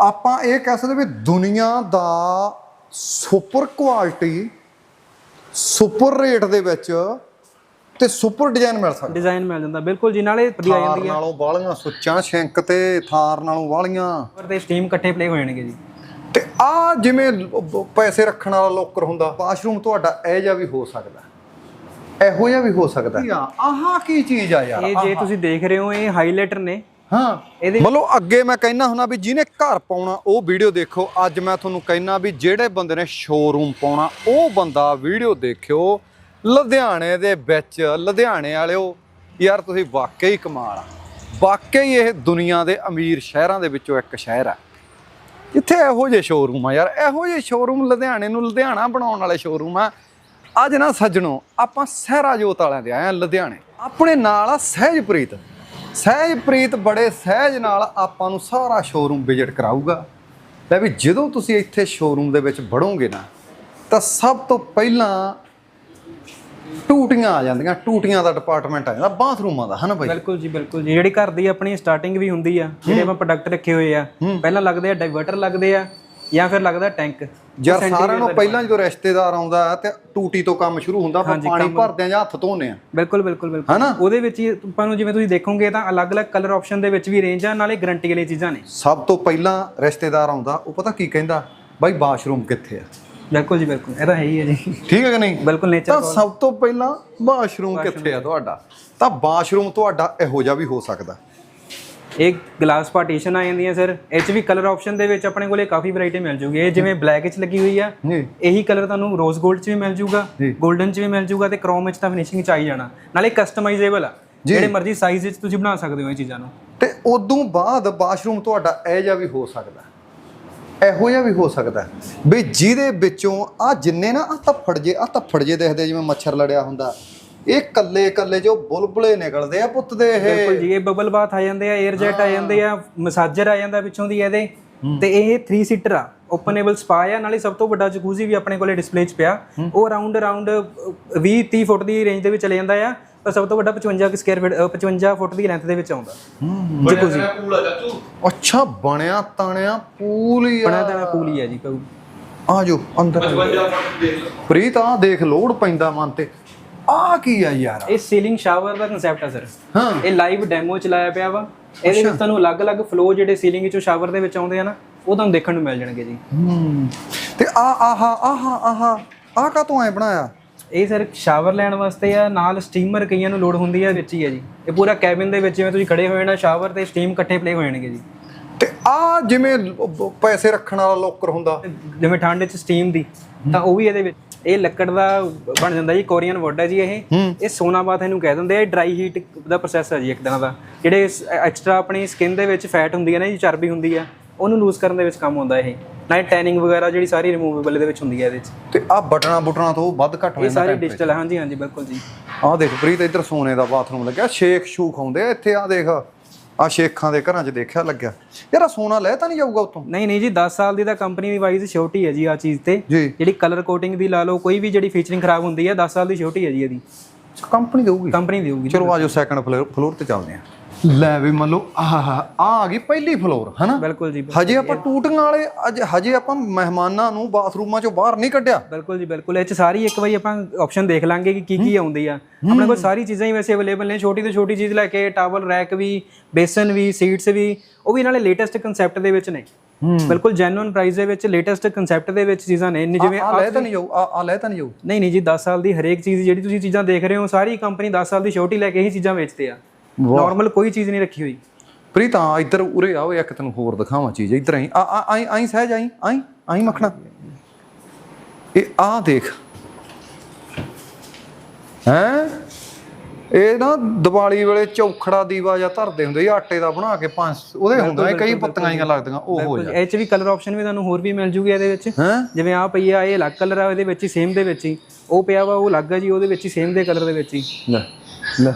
ਆਪਾਂ ਇਹ ਕਹਿ ਸਕਦੇ ਵੀ ਦੁਨੀਆ ਦਾ ਸੁਪਰ ਕੁਆਲਿਟੀ ਸੁਪਰ ਰੇਟ ਦੇ ਵਿੱਚ ਤੇ ਸੁਪਰ ਡਿਜ਼ਾਈਨ ਮਿਲ ਸਕਦਾ। ਡਿਜ਼ਾਈਨ ਮਿਲ ਜਾਂਦਾ ਬਿਲਕੁਲ ਜੀ ਨਾਲੇ ਵਧੀਆ ਜਾਂਦੀ ਆ ਨਾਲੋਂ ਵਾਲੀਆਂ ਸੁੱਚਾਂ ਸ਼ੈਂਕ ਤੇ ਥਾਰ ਨਾਲੋਂ ਵਾਲੀਆਂ। ਉੱਪਰ ਤੇ ਸਟੀਮ ਇਕੱਠੇ ਪਲੇ ਹੋ ਜਾਣਗੇ ਜੀ। ਤੇ ਆ ਜਿਵੇਂ ਪੈਸੇ ਰੱਖਣ ਵਾਲਾ ਲੋਕਰ ਹੁੰਦਾ ਵਾਸ਼ਰੂਮ ਤੁਹਾਡਾ ਇਹ ਜਿਹਾ ਵੀ ਹੋ ਸਕਦਾ। ਇਹੋ ਜਿਹਾ ਵੀ ਹੋ ਸਕਦਾ। ਆਹ ਕੀ ਚੀਜ਼ ਆ ਯਾਰ ਇਹ ਜੇ ਤੁਸੀਂ ਦੇਖ ਰਹੇ ਹੋ ਇਹ ਹਾਈਲਾਈਟਰ ਨੇ। ਹਾਂ। ਇਹਦੇ ਮਤਲਬ ਅੱਗੇ ਮੈਂ ਕਹਿਣਾ ਹੁੰਦਾ ਵੀ ਜਿਹਨੇ ਘਰ ਪਾਉਣਾ ਉਹ ਵੀਡੀਓ ਦੇਖੋ। ਅੱਜ ਮੈਂ ਤੁਹਾਨੂੰ ਕਹਿਣਾ ਵੀ ਜਿਹੜੇ ਬੰਦੇ ਨੇ ਸ਼ੋਰੂਮ ਪਾਉਣਾ ਉਹ ਬੰਦਾ ਵੀਡੀਓ ਦੇਖਿਓ। ਲੁਧਿਆਣੇ ਦੇ ਵਿੱਚ ਲੁਧਿਆਣੇ ਵਾਲਿਓ ਯਾਰ ਤੁਸੀਂ ਵਾਕਈ ਕਮਾਲ ਆ। ਵਾਕਈ ਇਹ ਦੁਨੀਆ ਦੇ ਅਮੀਰ ਸ਼ਹਿਰਾਂ ਦੇ ਵਿੱਚੋਂ ਇੱਕ ਸ਼ਹਿਰ ਆ। ਜਿੱਥੇ ਇਹੋ ਜਿਹੇ ਸ਼ੋਰੂਮ ਆ ਯਾਰ। ਇਹੋ ਜਿਹੇ ਸ਼ੋਰੂਮ ਲੁਧਿਆਣੇ ਨੂੰ ਲੁਧਿਆਣਾ ਬਣਾਉਣ ਵਾਲੇ ਸ਼ੋਰੂਮ ਆ। ਅੱਜ ਨਾ ਸੱਜਣੋ ਆਪਾਂ ਸਹਿਰਾ ਜੋਤ ਵਾਲਿਆਂ ਦੇ ਆਏ ਆ ਲੁਧਿਆਣੇ। ਆਪਣੇ ਨਾਲ ਆ ਸਹਿਜਪ੍ਰੀਤ। ਸਹਿਜਪ੍ਰੀਤ ਬੜੇ ਸਹਿਜ ਨਾਲ ਆਪਾਂ ਨੂੰ ਸਾਰਾ ਸ਼ੋਰੂਮ ਵਿਜ਼ਿਟ ਕਰਾਊਗਾ। ਲੈ ਵੀ ਜਦੋਂ ਤੁਸੀਂ ਇੱਥੇ ਸ਼ੋਰੂਮ ਦੇ ਵਿੱਚ ਵੜੋਗੇ ਨਾ ਤਾਂ ਸਭ ਤੋਂ ਪਹਿਲਾਂ ਟੂਟੀਆਂ ਆ ਜਾਂਦੀਆਂ ਟੂਟੀਆਂ ਦਾ ਡਿਪਾਰਟਮੈਂਟ ਆ ਜਾਂਦਾ ਬਾਥਰੂਮਾਂ ਦਾ ਹਨਾ ਬਾਈ? ਬਿਲਕੁਲ ਜੀ ਬਿਲਕੁਲ ਜੀ। ਜਿਹੜੀ ਘਰ ਦੀ ਆਪਣੀ ਸਟਾਰਟਿੰਗ ਵੀ ਹੁੰਦੀ ਆ ਜਿਹੜੇ ਆਪਾਂ ਪ੍ਰੋਡਕਟ ਰੱਖੇ ਹੋਏ ਆ ਪਹਿਲਾਂ ਲੱਗਦੇ ਆ ਡਾਈਵਰਟਰ ਲੱਗਦੇ ਆ ਜਾਂ ਫਿਰ ਲੱਗਦਾ ਟੈਂਕ ਯਾਰ ਸਾਰਿਆਂ ਨੂੰ ਪਹਿਲਾਂ ਜਦੋਂ ਰਿਸ਼ਤੇਦਾਰ ਆਉਂਦਾ ਤੇ ਟੂਟੀ ਤੋਂ ਕੰਮ ਸ਼ੁਰੂ ਹੁੰਦਾ ਆਪਾਂ ਪਾਣੀ ਭਰਦੇ ਆ ਜਾਂ ਹੱਥ ਧੋਨੇ ਆ ਬਿਲਕੁਲ ਬਿਲਕੁਲ ਬਿਲਕੁਲ। ਹਨਾ? ਉਹਦੇ ਵਿੱਚ ਹੀ ਆਪਾਂ ਨੂੰ ਜਿਵੇਂ ਤੁਸੀਂ ਦੇਖੋਗੇ ਤਾਂ ਅਲੱਗ-ਅਲੱਗ ਕਲਰ ਆਪਸ਼ਨ ਦੇ ਵਿੱਚ ਵੀ ਰੇਂਜ ਆ ਨਾਲੇ ਗਾਰੰਟੀ ਵਾਲੀ ਚੀਜ਼ਾਂ ਨੇ। ਸਭ ਤੋਂ ਪਹਿਲਾਂ ਰਿਸ਼ਤੇਦਾਰ ਆਉਂਦਾ ਉਹ ਪਤਾ ਕੀ ਕਹਿੰਦਾ? ਬਾਈ ਬਾਥਰੂਮ ਕਿੱਥੇ ਆ? ਬਿਲਕੁਲ ਜੀ ਬਿਲਕੁਲ। ਇਹ ਤਾਂ ਹੈ ਹੀ ਹੈ ਜੀ। ਠੀਕ ਹੈ ਕਿ ਨਹੀਂ? ਬਿਲਕੁਲ ਨੇਚਰ ਤਾਂ ਸਭ ਤੋਂ ਪਹਿਲਾਂ ਬਾਥਰੂਮ ਕਿੱਥੇ ਆ ਤੁਹਾਡਾ? ਤਾਂ ਬਾਥਰੂਮ ਤੁਹਾਡਾ ਇਹੋ ਜਿਹਾ ਵੀ ਹੋ ਸਕਦਾ। ਇਹ ਗਲਾਸ ਪਾਰਟੀਸ਼ਨ ਆ ਜਾਂਦੀਆਂ ਸਰ ਇਹ 'ਚ ਵੀ ਕਲਰ ਆਪਸ਼ਨ ਦੇ ਵਿੱਚ ਆਪਣੇ ਕੋਲੇ ਕਾਫੀ ਵੈਰਾਈਟੀ ਮਿਲ ਜੂਗੀ। ਇਹ ਜਿਵੇਂ ਬਲੈਕ 'ਚ ਲੱਗੀ ਹੋਈ ਆ ਜੀ। ਇਹੀ ਕਲਰ ਤੁਹਾਨੂੰ ਰੋਜ਼ 골ਡ 'ਚ ਵੀ ਮਿਲ ਜੂਗਾ। 골ਡਨ 'ਚ ਵੀ ਮਿਲ ਜੂਗਾ ਤੇ ਕ੍ਰੋਮ 'ਚ ਤਾਂ ਫਿਨਿਸ਼ਿੰਗ 'ਚ ਜਾਣਾ। ਨਾਲੇ ਕਸਟਮਾਈਜ਼ੇਬਲ ਆ। ਜਿਹੜੇ ਮਰਜ਼ੀ ਸਾਈਜ਼ ਵਿੱਚ ਤੁਸੀਂ ਬਣਾ ਸਕਦੇ ਹੋ ਇਹ ਚੀਜ਼ਾਂ ਨੂੰ। ਤੇ ਉਦੋਂ ਬਾਅਦ ਬਾਥਰੂਮ ਤੁਹਾਡਾ ਇਹ ਜਿਹਾ ਵੀ ਹੋ ਸਕਦਾ। ਇਹੋ ਜਿਹਾ ਵੀ ਹੋ ਸਕਦਾ। ਵੀ ਜਿਹਦੇ ਵਿੱਚੋਂ ਆ ਜਿੰਨੇ ਨਾ ਆ ਧੱਫੜ ਜੇ ਆ ਧੱਫੜ ਜੇ ਦੇਖਦੇ ਜਿਵੇਂ ਮੱਛਰ ਲੜਿਆ ਹੁੰਦਾ। ਇਹ ਕੱਲੇ ਕੱਲੇ ਜੋ ਬੁਲਬੁਲੇ ਨਿਕਲਦੇ ਆ ਪੁੱਤ ਦੇ ਇਹ। ਬਿਲਕੁਲ ਜੀ ਇਹ ਬਬਲ ਬਾਥ ਆ ਜਾਂਦੇ ਆ 에ਅਰ ਜੈਟ ਆ ਜਾਂਦੇ ਆ ਮਸਾਜਰ ਆ ਜਾਂਦਾ ਪਿੱਛੋਂ ਦੀ ਇਹਦੇ। ਤੇ ਇਹ 3 ਸੀਟਰ ਆ ਓਪਨੇਬਲ ਸਪਾ ਆ ਨਾਲੇ ਸਭ ਤੋਂ ਵੱਡਾ ਜਕੂਜ਼ੀ ਵੀ ਆਪਣੇ ਕੋਲੇ ਡਿਸਪਲੇ 'ਚ ਪਿਆ। ਉਹ ਅਰਾਊਂਡ ਅਰਾਊਂਡ 20 30 ਫੁੱਟ ਦੀ ਰੇਂਜ ਦੇ ਵਿੱਚ ਚਲੇ ਜਾਂਦਾ ਆ ਪਰ ਸਭ ਤੋਂ ਵੱਡਾ 55 ਸਕੁਅਰ ਫੀਟ 55 ਫੁੱਟ ਦੀ ਲੈਂਥ ਦੇ ਵਿੱਚ ਆਉਂਦਾ। ਜਕੂਜ਼ੀ ਅੱਛਾ ਬਣਿਆ ਤਾਣਿਆ ਪੂਲ ਹੀ ਆ। ਦੇਣਾ ਪੂਲ ਹੀ ਆ ਜੀ ਪਊ ਆ ਜੋ ਅੰਦਰ। ਪ੍ਰੀਤ ਆ ਦੇਖ ਲੋਡ ਪੈਂਦਾ ਮਨ ਤੇ। ਆ ਕੀ ਆ ਯਾਰ? ਇਹ ਸੀਲਿੰਗ ਸ਼ਾਵਰ ਦਾ ਕਨਸੈਪਟ ਆ ਸਰ ਹਾਂ। ਇਹ ਲਾਈਵ ਡੈਮੋ ਚਲਾਇਆ ਪਿਆ ਵਾ। ਇਹਦੇ ਵਿੱਚ ਤੁਹਾਨੂੰ ਅਲੱਗ-ਅਲੱਗ ਫਲੋ ਜਿਹੜੇ ਸੀਲਿੰਗ ਵਿੱਚੋਂ ਸ਼ਾਵਰ ਦੇ ਵਿੱਚ ਆਉਂਦੇ ਆ ਨਾ ਉਹ ਤੁਹਾਨੂੰ ਦੇਖਣ ਨੂੰ ਮਿਲ ਜਾਣਗੇ ਜੀ। ਹੂੰ। ਤੇ ਆ ਆਹਾ ਆਹਾ ਆਹਾ ਆ ਕਾ ਤੂੰ ਐ ਬਣਾਇਆ? ਇਹ ਸਰ ਸ਼ਾਵਰ ਲੈਣ ਵਾਸਤੇ ਆ ਨਾਲ ਸਟੀਮਰ ਕਈਆਂ ਨੂੰ ਲੋਡ ਹੁੰਦੀ ਆ ਵਿੱਚ ਹੀ ਆ ਜੀ। ਇਹ ਪੂਰਾ ਕੈਬਿਨ ਦੇ ਵਿੱਚ ਜਿਵੇਂ ਤੁਸੀਂ ਖੜੇ ਹੋਏ ਨਾ ਸ਼ਾਵਰ ਤੇ ਸਟੀਮ ਇਕੱਠੇ ਪਲੇ ਹੋ ਜਾਣਗੇ ਜੀ। ਤੇ ਆ ਜਿਵੇਂ ਪੈਸੇ ਰੱਖਣ ਵਾਲਾ ਲੋਕਰ ਹੁੰਦਾ। ਜਿਵੇਂ ਠੰਡ ਵਿੱਚ ਸਟੀਮ ਦੀ ਤਾਂ ਉਹ ਵੀ ਇਹਦੇ ਵਿੱਚ ਇਹ ਲੱਕੜ ਦਾ ਬਣ ਜਾਂਦਾ ਜੀ ਕੋਰੀਅਨ ਵੁੱਡ ਹੈ ਜੀ ਇਹ। ਇਹ ਸੋਨਾ ਬਾਥ ਇਹਨੂੰ ਕਹਿ ਦਿੰਦੇ ਆ ਡਰਾਈ ਹੀਟ ਦਾ ਪ੍ਰੋਸੈਸ ਹੈ ਜੀ ਇੱਕ ਤਰ੍ਹਾਂ ਦਾ। ਜਿਹੜੇ ਐਕਸਟਰਾ ਆਪਣੀ ਸਕਿਨ ਦੇ ਵਿੱਚ ਫੈਟ ਹੁੰਦੀ ਹੈ ਨਾ ਜੀ ਚਰਬੀ ਹੁੰਦੀ ਆ ਉਹਨੂੰ ਲੂਜ਼ ਕਰਨ ਦੇ ਵਿੱਚ ਕੰਮ ਆਉਂਦਾ ਇਹ। ਨਾਲੇ ਟੈਨਿੰਗ ਵਗੈਰਾ ਜਿਹੜੀ ਸਾਰੀ ਰਿਮੂਵੇਬਲ ਇਹਦੇ ਵਿੱਚ ਹੁੰਦੀ ਹੈ ਇਹਦੇ ਵਿੱਚ। ਤੇ ਆ ਬਟਨਾ ਬੁਟਣਾ ਤੋਂ ਵੱਧ ਘੱਟ ਹੋ ਇਹ ਜਾਂਦਾ ਸਾਰੀ ਡਿਜੀਟਲ ਹੈ ਹਾਂਜੀ ਹਾਂਜੀ ਬਿਲਕੁਲ ਜੀ। ਆ ਦੇਖ ਪ੍ਰੀਤ ਇੱਧਰ ਸੋਨੇ ਦਾ ਬਾਥਰੂਮ ਲੱਗਿਆ ਸ਼ੇਖ ਸ਼ੂਖ ਆਉਂਦੇ ਆ ਇੱਥੇ ਆ ਦੇਖ। ਆ ਸ਼ੇਖਾਂ ਦੇ ਘਰਾਂ 'ਚ ਦੇਖਿਆ ਲੱਗਿਆ। ਯਾਰ ਆਹ ਸੋਨਾ ਲੈ ਤਾਂ ਨਹੀਂ ਜਾਊਗਾ ਉਤੋਂ? ਨਹੀਂ ਨਹੀਂ ਜੀ 10 ਸਾਲ ਦੀ ਤਾਂ ਕੰਪਨੀ ਦੀ ਵਾਈਜ਼ ਛੋਟੀ ਹੈ ਜੀ ਆ ਚੀਜ਼ ਤੇ। ਜੀ। ਜਿਹੜੀ ਕਲਰ ਕੋਟਿੰਗ ਦੀ ਲਾ ਲਓ ਕੋਈ ਵੀ ਜਿਹੜੀ ਫੀਚਰਿੰਗ ਖਰਾਬ ਹੁੰਦੀ ਹੈ 10 ਸਾਲ ਦੀ ਛੋਟੀ ਹੈ ਜੀ ਇਹਦੀ। ਕੰਪਨੀ ਦੇਊਗੀ? ਕੰਪਨੀ ਦੇਊਗੀ ਚਲੋ ਆਜੋ ਸੈਕੰਡ ਫਲੋਰ ਤੇ ਚੱਲਦੇ ਆ ਲੈ ਵੀ ਮੰਨ ਲਓ ਆਹ ਆ ਆ ਗਈ ਪਹਿਲੀ ਫਲੋਰ ਹਨਾ? ਬਿਲਕੁਲ ਜੀ ਹਜੇ ਆਪਾਂ ਟੂਟੀਆਂ ਵਾਲੇ ਅੱਜ ਹਜੇ ਆਪਾਂ ਮਹਿਮਾਨਾਂ ਨੂੰ ਬਾਥਰੂਮਾਂ 'ਚੋਂ ਬਾਹਰ ਨਹੀਂ ਕੱਢਿਆ। ਬਿਲਕੁਲ ਜੀ ਬਿਲਕੁਲ ਇਹ ਚ ਸਾਰੀ ਇੱਕ ਵਾਰੀ ਆਪਾਂ ਆਪਸ਼ਨ ਦੇਖ ਲਾਂਗੇ ਕਿ ਕੀ ਕੀ ਆਉਂਦੀ ਆ। ਆਪਣੇ ਕੋਲ ਸਾਰੀ ਚੀਜ਼ਾਂ ਹੀ ਵੈਸੇ ਅਵੇਲੇਬਲ ਨੇ ਛੋਟੀ ਤੋਂ ਛੋਟੀ ਚੀਜ਼ ਲੈ ਕੇ ਟਾਵਲ ਰੈਕ ਵੀ ਬੇਸਨ ਵੀ ਸੀਟਸ ਵੀ ਉਹ ਵੀ ਨਾਲੇ ਲੇਟੈਸਟ ਕਨਸੈਪਟ ਦੇ ਵਿੱਚ ਨੇ। ਬਿਲਕੁਲ ਜੈਨੂਇਨ ਪ੍ਰਾਈਸ ਦੇ ਵਿੱਚ ਲੇਟੈਸਟ ਕਨਸੈਪਟ ਦੇ ਵਿੱਚ ਚੀਜ਼ਾਂ ਨੇ ਜਿਵੇਂ ਆ ਲੈ ਤਾਂ ਨਹੀਂ ਜਾਊ ਆ ਆ ਲੈ ਤਾਂ ਨਹੀਂ ਜਾਊ। ਨਹੀਂ ਨਹੀਂ ਜੀ 10 ਸਾਲ ਦੀ ਹਰੇਕ ਚੀਜ਼ ਜਿਹੜੀ ਤੁਸੀਂ ਚੀਜ਼ਾਂ ਦੇਖ ਰਹੇ ਹੋ ਸਾਰੀ ਕੰਪਨੀ 10 ਸਾਲ ਦੀ ਛੋਟੀ ਲੈ ਕੇ ਹੀ ਚੀਜ਼ਾਂ ਵੇਚਦੇ ਆ। ਨਾਰਮਲ ਕੋਈ ਚੀਜ਼ ਨਹੀਂ ਰੱਖੀ ਹੋਈ। ਪ੍ਰੀਤ ਆ ਇੱਧਰ ਉਰੇ ਆਓ ਇੱਕ ਤੈਨੂੰ ਹੋਰ ਦਿਖਾਵਾਂ ਚੀਜ਼ ਇੱਧਰ ਆਈ। ਆ ਆ ਆਈ ਆਈ ਸਹਿਜ ਆਈ ਆਈ ਆਈ ਮੱਖਣਾ। ਇਹ ਆ ਦੇਖ। ਹੈ? ਇਹ ਨਾ ਦੀਵਾਲੀ ਵੇਲੇ ਚੌਖੜਾ ਦੀਵਾ ਜਾਂ ਧਰਦੇ ਹੁੰਦੇ ਸੀ ਆਟੇ ਦਾ ਬਣਾ ਕੇ ਪੰਜ ਉਹਦੇ ਹੁੰਦਾ ਸੀ ਕਈ ਪੱਤੀਆਂ ਜਿਹੀਆਂ ਲੱਗਦੀਆਂ ਉਹ ਹੋ ਜਾ ਇਹ ਚ ਵੀ ਕਲਰ ਆਪਸ਼ਨ ਵੀ ਤੁਹਾਨੂੰ ਹੋਰ ਵੀ ਮਿਲ ਜੂਗੀ ਇਹਦੇ ਵਿੱਚ। ਹੈ? ਜਿਵੇਂ ਆ ਪਈ ਆ ਇਹ ਅਲੱਗ ਕਲਰ ਆ ਇਹਦੇ ਵਿੱਚ ਹੀ ਸੇਮ ਦੇ ਵਿੱਚ ਹੀ। ਉਹ ਪਿਆ ਵਾ ਉਹ ਅਲੱਗ ਆ ਜੀ ਉਹਦੇ ਵਿੱਚ ਹੀ ਸੇਮ ਦੇ ਕਲਰ ਦੇ ਵਿੱਚ ਹੀ। ਲੈ ਲੈ।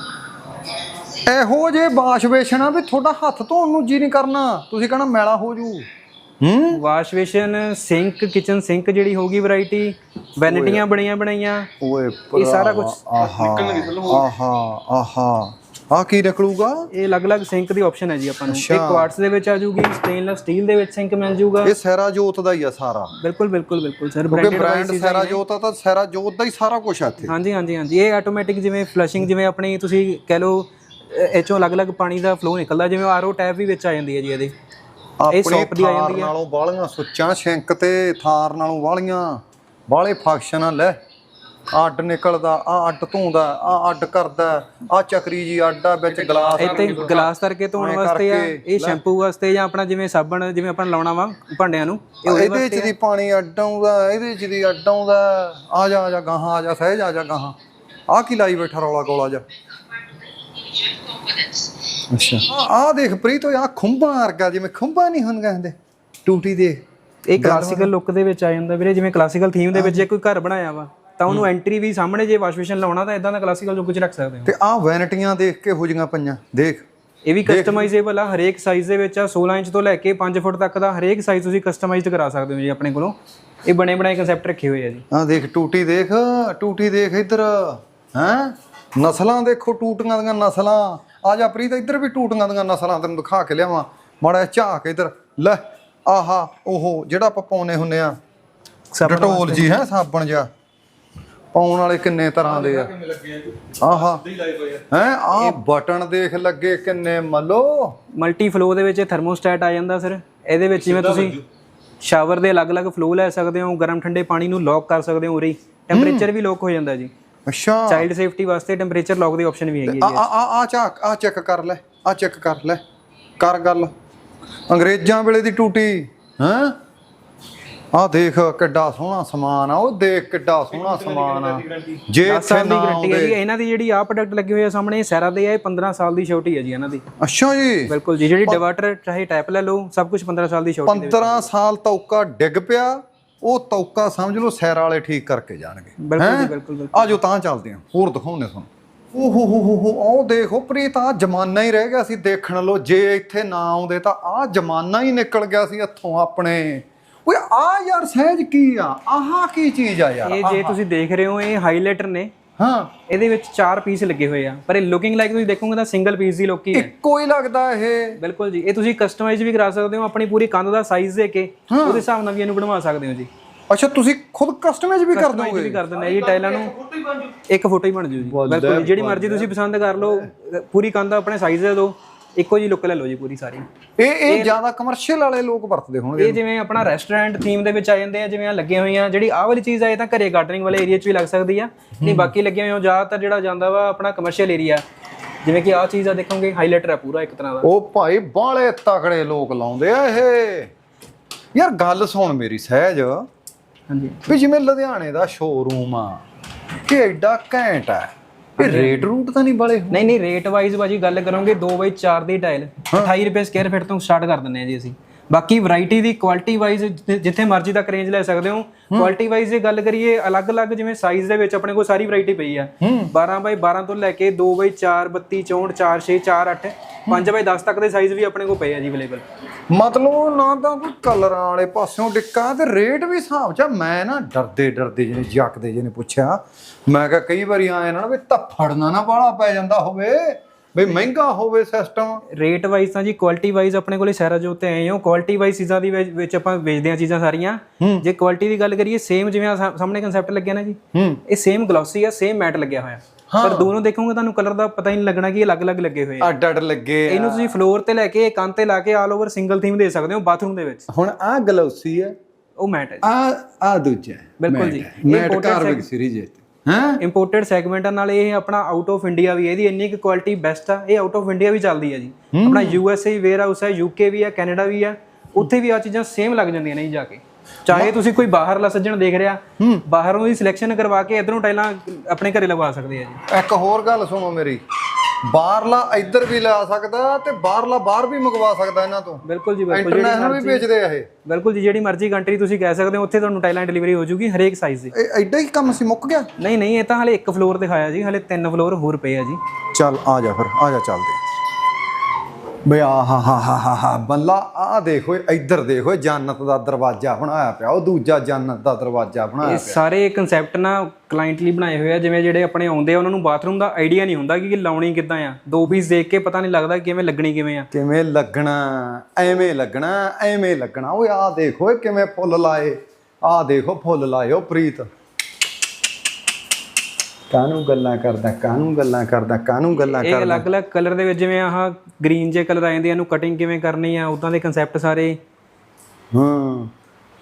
ਇਹੋ ਜੇ ਬਾਸ਼ ਵੇਸ਼ਣਾ ਵੀ ਤੁਹਾਡਾ ਹੱਥ ਧੋਣ ਨੂੰ ਜੀ ਨਹੀਂ ਕਰਨਾ। ਤੁਸੀਂ ਕਹਣਾ ਮੈਲਾ ਹੋ ਜੂ। ਹੂੰ? Wash basin sink kitchen sink ਜਿਹੜੀ ਹੋਗੀ ਵੈਰਾਈਟੀ ਵੈਨਿਟੀਆਂ ਬਣੀਆਂ ਬਣਾਈਆਂ। ਓਏ ਇਹ ਸਾਰਾ ਕੁਝ ਆਹਾ ਆਹਾ ਆਹਾ। ਆ ਕੀ ਨਿਕਲੂਗਾ? ਇਹ ਅਲੱਗ-ਅਲੱਗ ਸਿੰਕ ਦੀ ਆਪਸ਼ਨ ਹੈ ਜੀ ਆਪਾਂ ਨੂੰ। ਇੱਕ ਕੁਆਰਟਸ ਦੇ ਵਿੱਚ ਆ ਜੂਗੀ ਸਟੇਨਲੈਸ ਸਟੀਲ ਦੇ ਵਿੱਚ ਸਿੰਕ ਮਿਲ ਜੂਗਾ। ਇਹ ਸੈਰਾ ਜੋਤ ਦਾ ਹੀ ਆ ਸਾਰਾ। ਬਿਲਕੁਲ ਬਿਲਕੁਲ ਬਿਲਕੁਲ ਸਰ। ਬ੍ਰਾਂਡਡ ਬ੍ਰਾਂਡ ਸੈਰਾ ਜੋਤ ਆ ਤਾਂ ਸੈਰਾ ਜੋਤ ਦਾ ਹੀ ਸਾਰਾ ਕੁਝ ਆ ਇੱਥੇ। ਹਾਂਜੀ ਹਾਂਜੀ ਹਾਂਜੀ। ਇਹ ਆਟੋਮੈਟਿਕ ਜਿਵੇਂ ਫਲਸ਼ਿੰਗ ਜਿਵੇਂ ਆਪਣੀ ਤੁਸੀਂ ਕਹਿ ਲਓ ਇਹ ਚੋਂ ਅਲੱਗ-ਅਲੱਗ ਪਾਣੀ ਦਾ ਫਲੋ ਨਿਕਲਦਾ ਜਿਵੇਂ ਆਰਓ ਟੈਪ ਵੀ ਵਿੱਚ ਆ ਜਾਂਦੀ ਹੈ ਜੀ ਇਹਦੇ। ਆਪਣੀ soap ਦੀ ਆ ਜਾਂਦੀ ਆ। ਨਾਲੋਂ ਬਾਲੀਆਂ ਸੁੱਚਾਂ ਸ਼ਿੰਕ ਤੇ ਥਾਰ ਨਾਲੋਂ ਬਾਲੀਆਂ ਬਾਲੇ ਫੰਕਸ਼ਨ ਲੈ। ਅੱਡ ਨਿਕਲਦਾ ਆ ਅੱਡ ਧੋਂਦਾ ਆ ਅੱਡ ਕਰਦਾ ਆ ਚੱਕਰੀ ਜੀ ਅੱਡ ਆ ਵਿੱਚ ਗਲਾਸ ਇੱਥੇ ਗਲਾਸ ਕਰਕੇ ਧੋਣ ਵਾਸਤੇ ਆ ਇਹ ਸ਼ੈਂਪੂ ਵਾਸਤੇ ਜਾਂ ਆਪਣਾ ਜਿਵੇਂ ਸਾਬਣ ਜਿਵੇਂ ਆਪਾਂ ਲਾਉਣਾ ਵਾ ਭਾਂਡਿਆਂ ਨੂੰ ਇਹ ਇਹਦੇ ਚ ਦੀ ਪਾਣੀ ਅੱਡ ਆਉਂਦਾ ਇਹਦੇ ਚ ਦੀ ਅੱਡ ਆਉਂਦਾ। ਆ ਜਾ ਆ ਜਾ ਗਾਹਾਂ ਆ ਜਾ ਸਹਿਜ ਆ ਜਾ ਗਾਹਾਂ। ਆ ਕੀ ਲਾਈ ਬੈਠਾ ਰੌਲਾ ਗੋਲਾ ਜਾ ਅੱਛਾ। ਆ ਦੇਖ ਪ੍ਰੀਤ ਆ ਖੁੰਬਾਂ ਵਰਗਾ ਜਿਵੇਂ ਖੁੰਬਾਂ ਨਹੀਂ ਹੁੰਦੀਆਂ ਹੁੰਦੇ। ਟੂਟੀ ਦੇ। ਇਹ ਕਲਾਸੀਕਲ ਲੁੱਕ ਦੇ ਵਿੱਚ ਆ ਜਾਂਦਾ ਵੀਰੇ ਜਿਵੇਂ ਕਲਾਸੀਕਲ ਥੀਮ ਦੇ ਵਿੱਚ ਜੇ ਕੋਈ ਘਰ ਬਣਾਇਆ ਵਾ ਤਾਂ ਉਹਨੂੰ ਐਂਟਰੀ ਵੀ ਸਾਹਮਣੇ ਜੇ ਵਾਸ਼ ਬੇਸਿਨ ਲਾਉਣਾ ਤਾਂ ਇਦਾਂ ਦਾ ਕਲਾਸੀਕਲ ਲੁੱਕ 'ਚ ਰੱਖ ਸਕਦੇ ਹੋ। ਤੇ ਆ ਵੈਨਟੀਆਂ ਦੇਖ ਕੇ ਹੋ ਜੀਆਂ ਪਈਆਂ। ਦੇਖ। ਇਹ ਵੀ ਕਸਟਮਾਈਜ਼ੇਬਲ ਆ ਹਰੇਕ ਸਾਈਜ਼ ਦੇ ਵਿੱਚ ਆ 16 ਇੰਚ ਤੋਂ ਲੈ ਕੇ 5 ਫੁੱਟ ਤੱਕ ਦਾ ਹਰੇਕ ਸਾਈਜ਼ ਤੁਸੀਂ ਕਸਟਮਾਈਜ਼ਡ ਕਰਾ ਸਕਦੇ ਹੋ ਜੀ ਆਪਣੇ ਕੋਲੋਂ। ਇਹ ਬਣੇ ਬਣਾਏ ਕਨਸੈਪਟ ਰੱਖੇ ਹੋਏ ਆ ਜੀ। ਆ ਦੇਖ ਟੂਟੀ ਦੇਖ ਟੂਟੀ ਦੇਖ ਇੱਧਰ। ਹੈਂ? ਨਸਲਾਂ ਦੇਖੋ ਟੂਟੀਆਂ ਦੀਆਂ ਨਸਲਾਂ। ਆ ਜਾ ਪ੍ਰੀਤ ਇੱਧਰ ਵੀ ਟੂਟੀਆਂ ਦੀਆਂ ਨਸਲਾਂ ਤੈਨੂੰ ਦਿਖਾ ਕੇ ਲਿਆਵਾਂ। ਮਾੜਾ ਝਾਕ ਇੱਧਰ। ਲੈ ਆਹਾ ਉਹ ਜਿਹੜਾ ਆਪਾਂ ਪਾਉਨੇ ਹੁੰਨੇ ਆ। ਡਟੋਲ ਜੀ ਹੈ ਸਾਬਣ ਜਿਹਾ। ਪਾਉਣ ਵਾਲੇ ਕਿੰਨੇ ਤਰ੍ਹਾਂ ਦੇ ਆ। ਆਹਾ ਹੈ ਆ ਬਟਨ ਦੇਖ ਲੱਗੇ ਕਿੰਨੇ ਮੱਲੋ। ਮਲਟੀ ਫਲੋ ਦੇ ਵਿੱਚ ਥਰਮੋਸਟੈਟ ਆ ਜਾਂਦਾ ਸਰ ਇਹਦੇ ਵਿੱਚ ਜਿਵੇਂ ਤੁਸੀਂ ਸ਼ਾਵਰ ਦੇ ਅਲੱਗ-ਅਲੱਗ ਫਲੋ ਲੈ ਸਕਦੇ ਹੋ ਗਰਮ ਠੰਡੇ ਪਾਣੀ ਨੂੰ ਲੌਕ ਕਰ ਸਕਦੇ ਹੋ ਉਰੇ ਟੈਂਪਰੇਚਰ ਵੀ ਲੌਕ ਹੋ ਜਾਂਦਾ ਜੀ। ਅੱਛਾ। ਚਾਈਲਡ ਸੇਫਟੀ ਵਾਸਤੇ ਟੈਂਪਰੇਚਰ ਲੌਕ ਦੀ ਆਪਸ਼ਨ ਵੀ ਹੈਗੀ ਹੈ ਆ ਆ ਆ- ਆ ਝਾਕ ਆ ਚੈੱਕ ਕਰ ਲੈ ਆ ਚੈੱਕ ਕਰ ਲੈ। ਕਰ ਗੱਲ। ਅੰਗਰੇਜ਼ਾਂ ਵੇਲੇ ਦੀ ਟੂਟੀ। ਹੈਂ? ਆ ਦੇਖ ਕਿੱਡਾ ਸੋਹਣਾ ਸਮਾਨ ਆ ਉਹ ਦੇਖ ਕਿੱਡਾ ਸੋਹਣਾ ਸਮਾਨ ਆ। ਜੇ ਜੀ 10 ਇੱਥੇ ਸਾਲ ਦੀ ਨਾ ਗਾਰੰਟੀ ਹੈ ਜੀ ਆਉਂਦੇ। ਇਹਨਾਂ ਦੀ ਜਿਹੜੀ ਆ ਪ੍ਰੋਡਕਟ ਲੱਗੇ ਹੋਏ ਆ ਸਾਹਮਣੇ ਇਹ ਸੈਰਾ ਦੇ ਆ ਇਹ 15 ਸਾਲ ਦੀ ਛੋਟੀ ਹੈ ਜੀ ਇਹਨਾਂ ਦੀ। ਅੱਛਾ ਜੀ। ਬਿਲਕੁਲ ਜੀ ਜਿਹੜੀ ਡਿਵਾਟਰ ਚਾਹੇ ਟੈਪ ਲੈ ਲਓ ਸਭ ਕੁਝ 15 ਸਾਲ ਦੀ ਛੋਟੀ 15 ਸਾਲ ਤੌਕਾ ਡਿੱਗ ਪਿਆ। ਉਹ ਤੌਕਾ ਸਮਝ ਲਓ ਸੈਰ ਵਾਲੇ ਠੀਕ ਕਰਕੇ ਜਾਣਗੇ। ਬਿਲਕੁਲ ਜੀ ਬਿਲਕੁਲ ਬਿਲਕੁਲ। ਆ ਜੋ ਤਾਂ ਚੱਲਦੇ ਆ ਹੋਰ ਦਿਖਾਉਂਦੇ ਤੁਹਾਨੂੰ। ਓ ਹੋ ਹੋ ਹੋ ਹੋ ਦੇਖੋ ਪ੍ਰੀਤ ਆ ਜਮਾਨਾ ਹੀ ਰਹਿ ਗਿਆ ਸੀ ਦੇਖਣ ਲੋ ਜੇ ਇੱਥੇ ਨਾ ਆਉਂਦੇ ਤਾਂ ਆ ਜਮਾਨਾ ਹੀ ਨਿਕਲ ਗਿਆ ਸੀ ਹੱਥੋਂ ਆਪਣੇ। ਓਏ ਆ ਯਾਰ ਸਹਿਜ ਕੀ ਆ? ਆਹ ਕੀ ਚੀਜ਼ ਆ ਯਾਰ? ਇਹ ਜੇ ਤੁਸੀਂ ਦੇਖ ਰਹੇ ਹੋ ਇਹ ਹਾਈਲਾਈਟਰ ਨੇ। ਹਾਂ। ਇਹਦੇ ਵਿੱਚ 4 ਪੀਸ ਲੱਗੇ ਹੋਏ ਆ। ਪਰ ਇਹ ਲੁਕਿੰਗ ਲਾਈਕ ਤੁਸੀਂ ਦੇਖੋਗੇ ਤਾਂ ਸਿੰਗਲ ਪੀਸ ਦੀ ਲੋਕੀ ਹੈ ਇੱਕੋ ਹੀ ਲੱਗਦਾ ਇਹ। ਬਿਲਕੁਲ ਜੀ। ਇਹ ਤੁਸੀਂ ਕਸਟਮਾਈਜ਼ ਵੀ ਕਰਾ ਸਕਦੇ ਹੋ ਆਪਣੀ ਪੂਰੀ ਕੰਧ ਦਾ ਸਾਈਜ਼ ਦੇ ਕੇ ਉਹਦੇ ਹਿਸਾਬ ਨਾਲ ਵੀ ਇਹਨੂੰ ਬਣਵਾ ਸਕਦੇ ਹੋ ਜੀ। ਅੱਛਾ ਤੁਸੀਂ ਖੁਦ ਕਸਟਮਾਈਜ਼ ਵੀ ਕਰ ਦੋਗੇ? ਵੀ ਕਰ ਦਿੰਦੇ ਆ ਜੀ ਟਾਈਲਾਂ ਨੂੰ ਇੱਕ ਫੋਟੋ ਹੀ ਬਣ ਜੂ ਜੀ। ਬਿਲਕੁਲ ਜਿਹੜੀ ਮਰਜ਼ੀ ਤੁਸੀਂ ਪਸੰਦ ਕਰ ਲਓ ਪੂਰੀ ਕੰਧ ਆਪਣੇ ਸਾਈਜ਼ ਦੇ ਦਿਓ ਇੱਕੋ ਜੀ ਲੁੱਕ ਲੈ ਲਓ ਜੀ ਪੂਰੀ ਸਾਰੀ। ਇਹ ਇਹ ਜ਼ਿਆਦਾ ਕਮਰਸ਼ੀਅਲ ਵਾਲੇ ਲੋਕ ਵਰਤਦੇ ਹੋਣਗੇ ਇਹ ਜਿਵੇਂ ਆਪਣਾ ਰੈਸਟੋਰੈਂਟ ਥੀਮ ਦੇ ਵਿੱਚ ਆ ਜਾਂਦੇ ਆ ਜਿਵੇਂ ਆ ਲੱਗੇ ਹੋਈਆਂ। ਜਿਹੜੀ ਆਹ ਵਾਲੀ ਚੀਜ਼ ਆ ਇਹ ਤਾਂ ਘਰੇ ਗਾਰਡਨਿੰਗ ਵਾਲੇ ਏਰੀਆ 'ਚ ਵੀ ਲੱਗ ਸਕਦੀ ਆ। ਨਹੀਂ ਬਾਕੀ ਲੱਗੇ ਹੋਏ ਹੋ ਜ਼ਿਆਦਾਤਰ ਜਿਹੜਾ ਜਾਂਦਾ ਵਾ ਆਪਣਾ ਕਮਰਸ਼ੀਅਲ ਏਰੀਆ ਜਿਵੇਂ ਕਿ ਆਹ ਚੀਜ਼ ਆ ਦੇਖੋਗੇ ਹਾਈਲਾਈਟਰ ਆ ਪੂਰਾ ਇੱਕ ਤਰ੍ਹਾਂ ਦਾ। ਉਹ ਭਾਈ ਬਾਲੇ ਤਕੜੇ ਲੋਕ ਲਾਉਂਦੇ ਆ ਇਹ। ਯਾਰ ਗੱਲ ਸੁਣ ਮੇਰੀ ਸਹਿਜ। ਹਾਂਜੀ। ਵੀ ਜਿਵੇਂ ਲੁਧਿਆਣੇ ਦਾ ਸ਼ੋਰੂਮ ਆ ਇਹ ਐਡਾ ਘੈਂਟ ਆ। ਇਹ ਰੇਟ ਰੂਟ ਤਾਂ ਨਹੀਂ ਬੜੇ ਨਹੀਂ ਨਹੀਂ ਰੇਟ ਵਾਈਜ਼ ਬਾਜੀ ਗੱਲ ਕਰੋਗੇ 2 ਬਾਈ 4 ਦੀ ਟਾਈਲ 28 ਰੁਪਏ ਸਕੁਅਰ ਫੀਟ ਤੋਂ ਸਟਾਰਟ ਕਰ ਦਿੰਦੇ ਆ ਜੀ ਅਸੀਂ। ਬਾਕੀ ਵੈਰਾਈਟੀ ਦੀ ਕੁਆਲਿਟੀ ਵਾਈਜ਼ ਜਿੱਥੇ ਮਰਜ਼ੀ ਤੱਕ ਰੇਂਜ ਲੈ ਸਕਦੇ ਹੋ। ਕੁਆਲਿਟੀ ਵਾਈਜ਼ ਜੇ ਗੱਲ ਕਰੀਏ ਅਲੱਗ-ਅਲੱਗ ਜਿਵੇਂ ਸਾਈਜ਼ ਦੇ ਵਿੱਚ ਆਪਣੇ ਕੋਲ ਸਾਰੀ ਵੈਰਾਈਟੀ ਪਈ ਆ। 12 ਬਾਈ 12 ਤੋਂ ਲੈ ਕੇ 2 ਬਾਈ 4 32 64 4 6 4 8 5 ਬਾਈ 10 ਤੱਕ ਦੇ ਸਾਈਜ਼ ਵੀ ਆਪਣੇ ਕੋਲ ਪਏ ਆ ਜੀ ਅਵੇਲੇਬਲ ਮਤਲਬ ਨਾ ਤਾਂ ਕੋਈ ਕਲਰਾਂ ਵਾਲੇ ਪਾਸਿਓਂ ਡਿੱਕਾ ਤੇ ਰੇਟ ਵੀ ਹਿਸਾਬ ਚ। ਮੈਂ ਨਾ ਡਰਦੇ ਡਰਦੇ ਜਿਹਨੇ ਜੱਕਦੇ ਜਿਹਨੇ ਪੁੱਛਿਆ ਮੈਂ ਕਿਹਾ ਕਈ ਵਾਰੀ ਆਏ ਨਾ ਵੀ ਧੱਫੜ ਨਾ ਨਾ ਬਾਹਲਾ ਪੈ ਜਾਂਦਾ ਹੋਵੇ। ਵੀ ਮਹਿੰਗਾ ਹੋਵੇ ਸਿਸਟਮ ਰੇਟ ਵਾਈਜ਼ ਤਾਂ ਜੀ ਕੁਆਲਿਟੀ ਵਾਈਜ਼ ਆਪਣੇ ਕੋਲੇ ਸਾਰਾ ਜੋ ਤੇ ਆਏ ਹੋ ਕੁਆਲਿਟੀ ਵਾਈਜ਼ ਚੀਜ਼ਾਂ ਦੀ ਵਿੱਚ ਵਿੱਚ ਆਪਾਂ ਵੇਚਦੇ ਆ ਚੀਜ਼ਾਂ ਸਾਰੀਆਂ। ਜੇ ਕੁਆਲਿਟੀ ਦੀ ਗੱਲ ਕਰੀਏ ਸੇਮ ਜਿਵੇਂ ਆਹ ਸਾ- ਸਾਹਮਣੇ ਕਨਸੈਪਟ ਲੱਗਿਆ ਨਾ ਜੀ। ਇਹ ਸੇਮ ਗਲੋਸੀ ਆ ਸੇਮ ਮੈਟ ਲੱਗਿਆ ਹੋਇਆ। ਪਰ ਦੋਨੋਂ ਦੇਖੋਗੇ ਤੁਹਾਨੂੰ ਕਲਰ ਦਾ ਪਤਾ ਹੀ ਨਹੀਂ ਲੱਗਣਾ ਕਿ ਇਹ ਅਲੱਗ-ਅਲੱਗ ਲੱਗੇ ਹੋਏ ਆ। ਅੱਡ ਅੱਡ ਲੱਗੇ ਆ। ਇਹਨੂੰ ਤੁਸੀਂ ਫਲੋਰ ਤੇ ਲੈ ਕੇ ਕੰਨ ਤੇ ਲਾ ਕੇ ਆਲ ਓਵਰ ਸਿੰਗਲ ਥੀਮ ਦੇ ਸਕਦੇ ਹੋ ਬਾਥਰੂਮ ਦੇ ਵਿੱਚ। ਹੁਣ ਆ ਗਲੋਸੀ ਹੈ ਉਹ ਮੈਟ ਹੈ ਆ ਆ ਦੂਜਾ ਬਿਲਕੁਲ ਜੀ। ਮੈਟ imported ਕਾਰਵਿਕ ਸੀਰੀਜ਼ ਹੈ ਹਾਂ? ਇੰਪੋਰਟਡ ਸੈਗਮੈਂਟ ਨਾਲ ਇਹ ਆਪਣਾ ਆਊਟ ਆਫ ਇੰਡੀਆ ਵੀ। ਇਹਦੀ ਇੰਨੀ ਕੁ ਕੁਆਲਿਟੀ ਬੈਸਟ ਆ ਇਹ ਆਊਟ ਆਫ ਇੰਡੀਆ ਵੀ ਚੱਲਦੀ ਹੈ ਜੀ। ਆਪਣਾ U S A warehouse ਹੈ ਯੂਕੇ ਵੀ ਹੈ ਕੈਨੇਡਾ ਵੀ ਹੈ ਉੱਥੇ ਵੀ ਆ ਚੀਜ਼ਾਂ ਸੇਮ ਲੱਗ ਜਾਂਦੀਆਂ ਨੇ ਜੀ ਜਾ ਕੇ। ਚਾਹੇ ਤੁਸੀਂ ਕੋਈ ਬਾਹਰਲਾ ਸੱਜਣ ਦੇਖ ਰਿਹਾ ਬਾਹਰੋਂ ਦੀ ਸਿਲੈਕਸ਼ਨ ਕਰਵਾ ਕੇ ਇਧਰੋਂ ਟਾਈਲਾਂ ਆਪਣੇ ਘਰੇ ਲਗਵਾ ਸਕਦੇ ਆ ਜੀ। ਇੱਕ ਹੋਰ ਗੱਲ ਸੁਣੋ ਮੇਰੀ। ਬਾਹਰਲਾ ਇੱਧਰ ਵੀ ਲਿਆ ਸਕਦਾ ਤੇ ਬਾਹਰਲਾ ਬਾਹਰ ਵੀ ਮੰਗਵਾ ਸਕਦਾ ਇਹਨਾਂ ਤੋਂ। ਬਿਲਕੁਲ ਜੀ ਬਿਲਕੁਲ ਇੰਟਰਨੈਸ਼ਨਲ ਵੀ ਵੇਚਦੇ ਆ ਇਹ। ਬਿਲਕੁਲ ਜੀ ਜਿਹੜੀ ਮਰਜ਼ੀ ਕੰਟਰੀ ਤੁਸੀਂ ਕਹਿ ਸਕਦੇ ਹੋ ਉੱਥੇ ਤੁਹਾਨੂੰ ਟਾਈਲਾਂ ਡਿਲੀਵਰੀ ਹੋ ਜੂਗੀ ਹਰੇਕ ਸਾਈਜ਼ ਦੀ। ਇਹ ਐਡਾ ਹੀ ਕੰਮ ਸੀ ਮੁੱਕ ਗਿਆ? ਨਹੀਂ ਨਹੀਂ ਇਹ ਤਾਂ ਹਲੇ ਇੱਕ ਫਲੋਰ ਦਿਖਾਇਆ ਜੀ ਹਲੇ ਤਿੰਨ ਫਲੋਰ ਹੋਰ ਪਏ ਆ ਜੀ। ਚੱਲ ਆ ਜਾ ਫਿਰ ਆ ਜਾ ਚੱਲਦੇ ਬਈ ਆ ਹਾ ਹਾ ਹਾ ਹਾ ਹਾ ਬੱਲਾ ਆ ਦੇਖੋ ਇੱਧਰ ਦੇਖੋ ਜੰਨਤ ਦਾ ਦਰਵਾਜ਼ਾ ਬਣਾਇਆ ਪਿਆ ਉਹ ਦੂਜਾ ਜੰਨਤ ਦਾ ਦਰਵਾਜ਼ਾ ਬਣਾਇਆ ਇਹ ਸਾਰੇ ਕਨਸੈਪਟ ਨਾ ਕਲਾਇੰਟ ਲਈ ਬਣਾਏ ਹੋਏ ਆ ਜਿਵੇਂ ਜਿਹੜੇ ਆਪਣੇ ਆਉਂਦੇ ਆ ਉਹਨਾਂ ਨੂੰ ਬਾਥਰੂਮ ਦਾ ਆਈਡੀਆ ਨਹੀਂ ਹੁੰਦਾ ਕਿ ਲਾਉਣੀ ਕਿੱਦਾਂ ਆ। ਦੋ ਪੀਸ ਦੇਖ ਕੇ ਪਤਾ ਨਹੀਂ ਲੱਗਦਾ ਕਿਵੇਂ ਲੱਗਣੀ ਕਿਵੇਂ ਆ। ਕਿਵੇਂ ਲੱਗਣਾ ਐਵੇਂ ਲੱਗਣਾ ਐਵੇਂ ਲੱਗਣਾ। ਓਏ ਆ ਦੇਖੋ ਕਿਵੇਂ ਫੁੱਲ ਲਾਏ ਆ ਦੇਖੋ ਫੁੱਲ ਲਾਏ ਉਹ ਪ੍ਰੀਤ। ਕਾਹਨੂੰ ਗੱਲਾਂ ਕਰਦਾ ਕਾਹਨੂੰ ਗੱਲਾਂ ਕਰਦਾ ਕਾਹਨੂੰ ਗੱਲਾਂ ਇਹ ਅਲੱਗ-ਅਲੱਗ ਕਲਰ ਦੇ ਵਿੱਚ ਜਿਵੇਂ ਆਹ ਗ੍ਰੀਨ ਜੇ ਕਲਰ ਆ ਜਾਂਦੇ ਆ ਇਹਨੂੰ ਕਟਿੰਗ ਕਿਵੇਂ ਕਰਨੀ ਆ ਉਦਾਂ ਦੇ ਕਨਸੈਪਟ ਸਾਰੇ। ਹਾਂ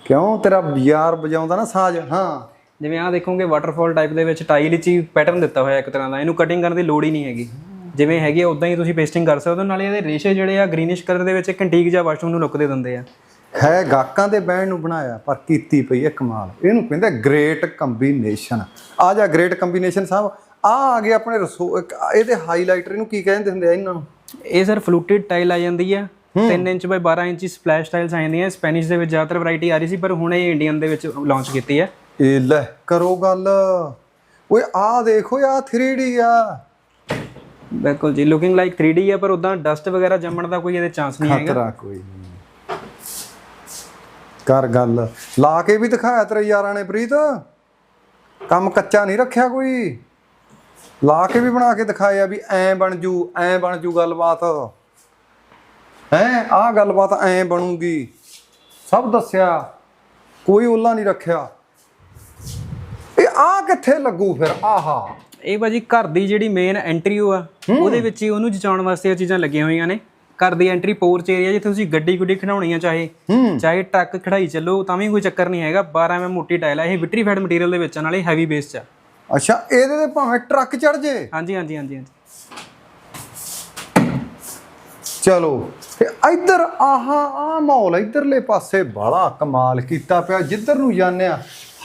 ਕਿਉਂ ਤੇਰਾ ਯਾਰ ਵਜਾਉਂਦਾ ਨਾ ਸਾਜ਼? ਹਾਂ। ਜਿਵੇਂ ਆਹ ਦੇਖੋਗੇ ਵਾਟਰਫਾਲ ਟਾਈਪ ਦੇ ਵਿੱਚ ਟਾਈਲ 'ਚ ਹੀ ਪੈਟਰਨ ਦਿੱਤਾ ਹੋਇਆ ਇੱਕ ਤਰ੍ਹਾਂ ਦਾ ਇਹਨੂੰ ਕਟਿੰਗ ਕਰਨ ਦੀ ਲੋੜ ਹੀ ਨਹੀਂ ਹੈਗੀ। ਜਿਵੇਂ ਹੈਗੀ ਆ ਉਦਾਂ ਹੀ ਤੁਸੀਂ ਪੇਸਟਿੰਗ ਕਰ ਸਕਦੇ ਹੋ ਨਾਲੇ ਇਹਦੇ ਰੇਸ਼ੇ ਜਿਹੜੇ ਆ ਗ੍ਰੀਨਿਸ਼ ਕਲਰ ਦੇ ਵਿੱਚ ਇੱਕ ਐਂਟੀਕ ਜਿਹਾ ਵਾਸ਼ਰੂਮ ਨੂੰ ਲੁੱਕ ਦੇ ਦਿੰਦੇ ਆ। ਹੈ ਗਾਕਾਂ ਦੇ ਬੈਂਡ ਨੂੰ ਬਣਾਇਆ ਪਰ ਕੀਤੀ ਪਈ ਹੈ ਕਮਾਲ। ਇਹਨੂੰ ਕਹਿੰਦੇ ਗ੍ਰੇਟ ਕੰਬੀਨੇਸ਼ਨ ਆ ਜਾ ਗ੍ਰੇਟ ਕੰਬੀਨੇਸ਼ਨ ਸਾਹਿਬ ਆ ਆ ਗਏ ਆਪਣੇ ਰਸੋ ਇਹਦੇ ਹਾਈਲਾਈਟਰ ਇਹਨੂੰ ਕੀ ਕਹਿੰਦੇ ਹੁੰਦੇ ਆ ਇਹਨਾਂ ਨੂੰ? ਇਹ ਸਰ ਫਲੂਟਡ ਟਾਈਲ ਆ ਜਾਂਦੀ ਆ। 3 inch by 12 inch splash tiles ਆ ਜਾਂਦੀਆਂ। ਸਪੈਨਿਸ਼ ਦੇ ਵਿੱਚ ਜ਼ਿਆਦਾਤਰ ਵੈਰਾਈਟੀ ਆ ਰਹੀ ਸੀ ਪਰ ਹੁਣ ਇਹ ਇੰਡੀਅਨ ਦੇ ਵਿੱਚ ਲਾਂਚ ਕੀਤੀ ਹੈ ਇਹ ਲੈ ਕਰੋ ਗੱਲ। ਓਏ ਆ ਦੇਖੋ ਆ 3D ਆ। ਬਿਲਕੁਲ ਜੀ ਲੁਕਿੰਗ ਲਾਈਕ 3D ਆ ਪਰ ਉਦਾਂ ਡਸਟ ਵਗੈਰਾ ਜੰਮਣ ਦਾ ਕੋਈ ਇਹਦੇ ਚਾਂਸ ਨਹੀਂ ਹੈਗਾ। ਖਤਰਾ ਕੋਈ ਨਹੀਂ। ਕਰ ਗੱਲ। ਲਾ ਕੇ ਵੀ ਦਿਖਾਇਆ ਤੇਰੇ ਯਾਰਾਂ ਨੇ ਪ੍ਰੀਤ। ਕੰਮ ਕੱਚਾ ਨਹੀਂ ਰੱਖਿਆ ਕੋਈ। ਲਾ ਕੇ ਵੀ ਬਣਾ ਕੇ ਦਿਖਾਇਆ ਵੀ ਐ ਬਣ ਜੂ ਐ ਬਣ ਜੂ ਗੱਲਬਾਤ। ਹੈ ਆ ਗੱਲਬਾਤ ਐ ਬਣੂਗੀ। ਸਭ ਦੱਸਿਆ ਕੋਈ ਉੱਲਾ ਨਹੀਂ ਰੱਖਿਆ। ਇਹ ਆ ਕਿੱਥੇ ਲੱਗੂ ਫਿਰ? ਆਹਾ। ਇਹ ਭਾਜੀ ਘਰ ਦੀ ਜਿਹੜੀ ਮੇਨ ਐਂਟਰੀ ਆ ਉਹਦੇ ਵਿੱਚ ਹੀ ਉਹਨੂੰ ਜਚਾਉਣ ਵਾਸਤੇ ਇਹ ਚੀਜ਼ਾਂ ਲੱਗੀਆਂ ਹੋਈਆਂ ਨੇ। ਘਰ ਦੀ ਐਂਟਰੀ ਪੋਰਚ ਏਰੀਆ ਜਿੱਥੇ ਤੁਸੀਂ ਗੱਡੀ ਗੁੱਡੀ ਖੜਾਉਣੀ ਆ ਚਾਹੇ ਹੂੰ। ਚਾਹੇ ਟਰੱਕ ਖੜਾਈ ਚੱਲੋ ਤਾਂ ਵੀ ਕੋਈ ਚੱਕਰ ਨਹੀਂ ਹੈਗਾ। 12 ਐਮ ਮੋਟੀ ਟਾਇਲ ਆ ਇਹ ਵਿਟਰੀਫਾਈਡ ਮਟੀਰੀਅਲ ਦੇ ਵਿੱਚ ਨਾਲੇ ਹੈਵੀ ਬੇਸ ਚ। ਅੱਛਾ ਇਹਦੇ ਤੇ ਭਾਵੇਂ ਟਰੱਕ ਚੜ ਜੇ। ਹਾਂਜੀ ਹਾਂਜੀ ਹਾਂਜੀ ਹਾਂਜੀ। ਚਲੋ ਤੇ ਇੱਧਰ ਆਹਾ ਆ ਮਾਹੌਲ ਇੱਧਰਲੇ ਪਾਸੇ ਬੜਾ ਕਮਾਲ ਕੀਤਾ ਪਿਆ ਜਿੱਧਰ ਨੂੰ ਜਾਂਦੇ ਆ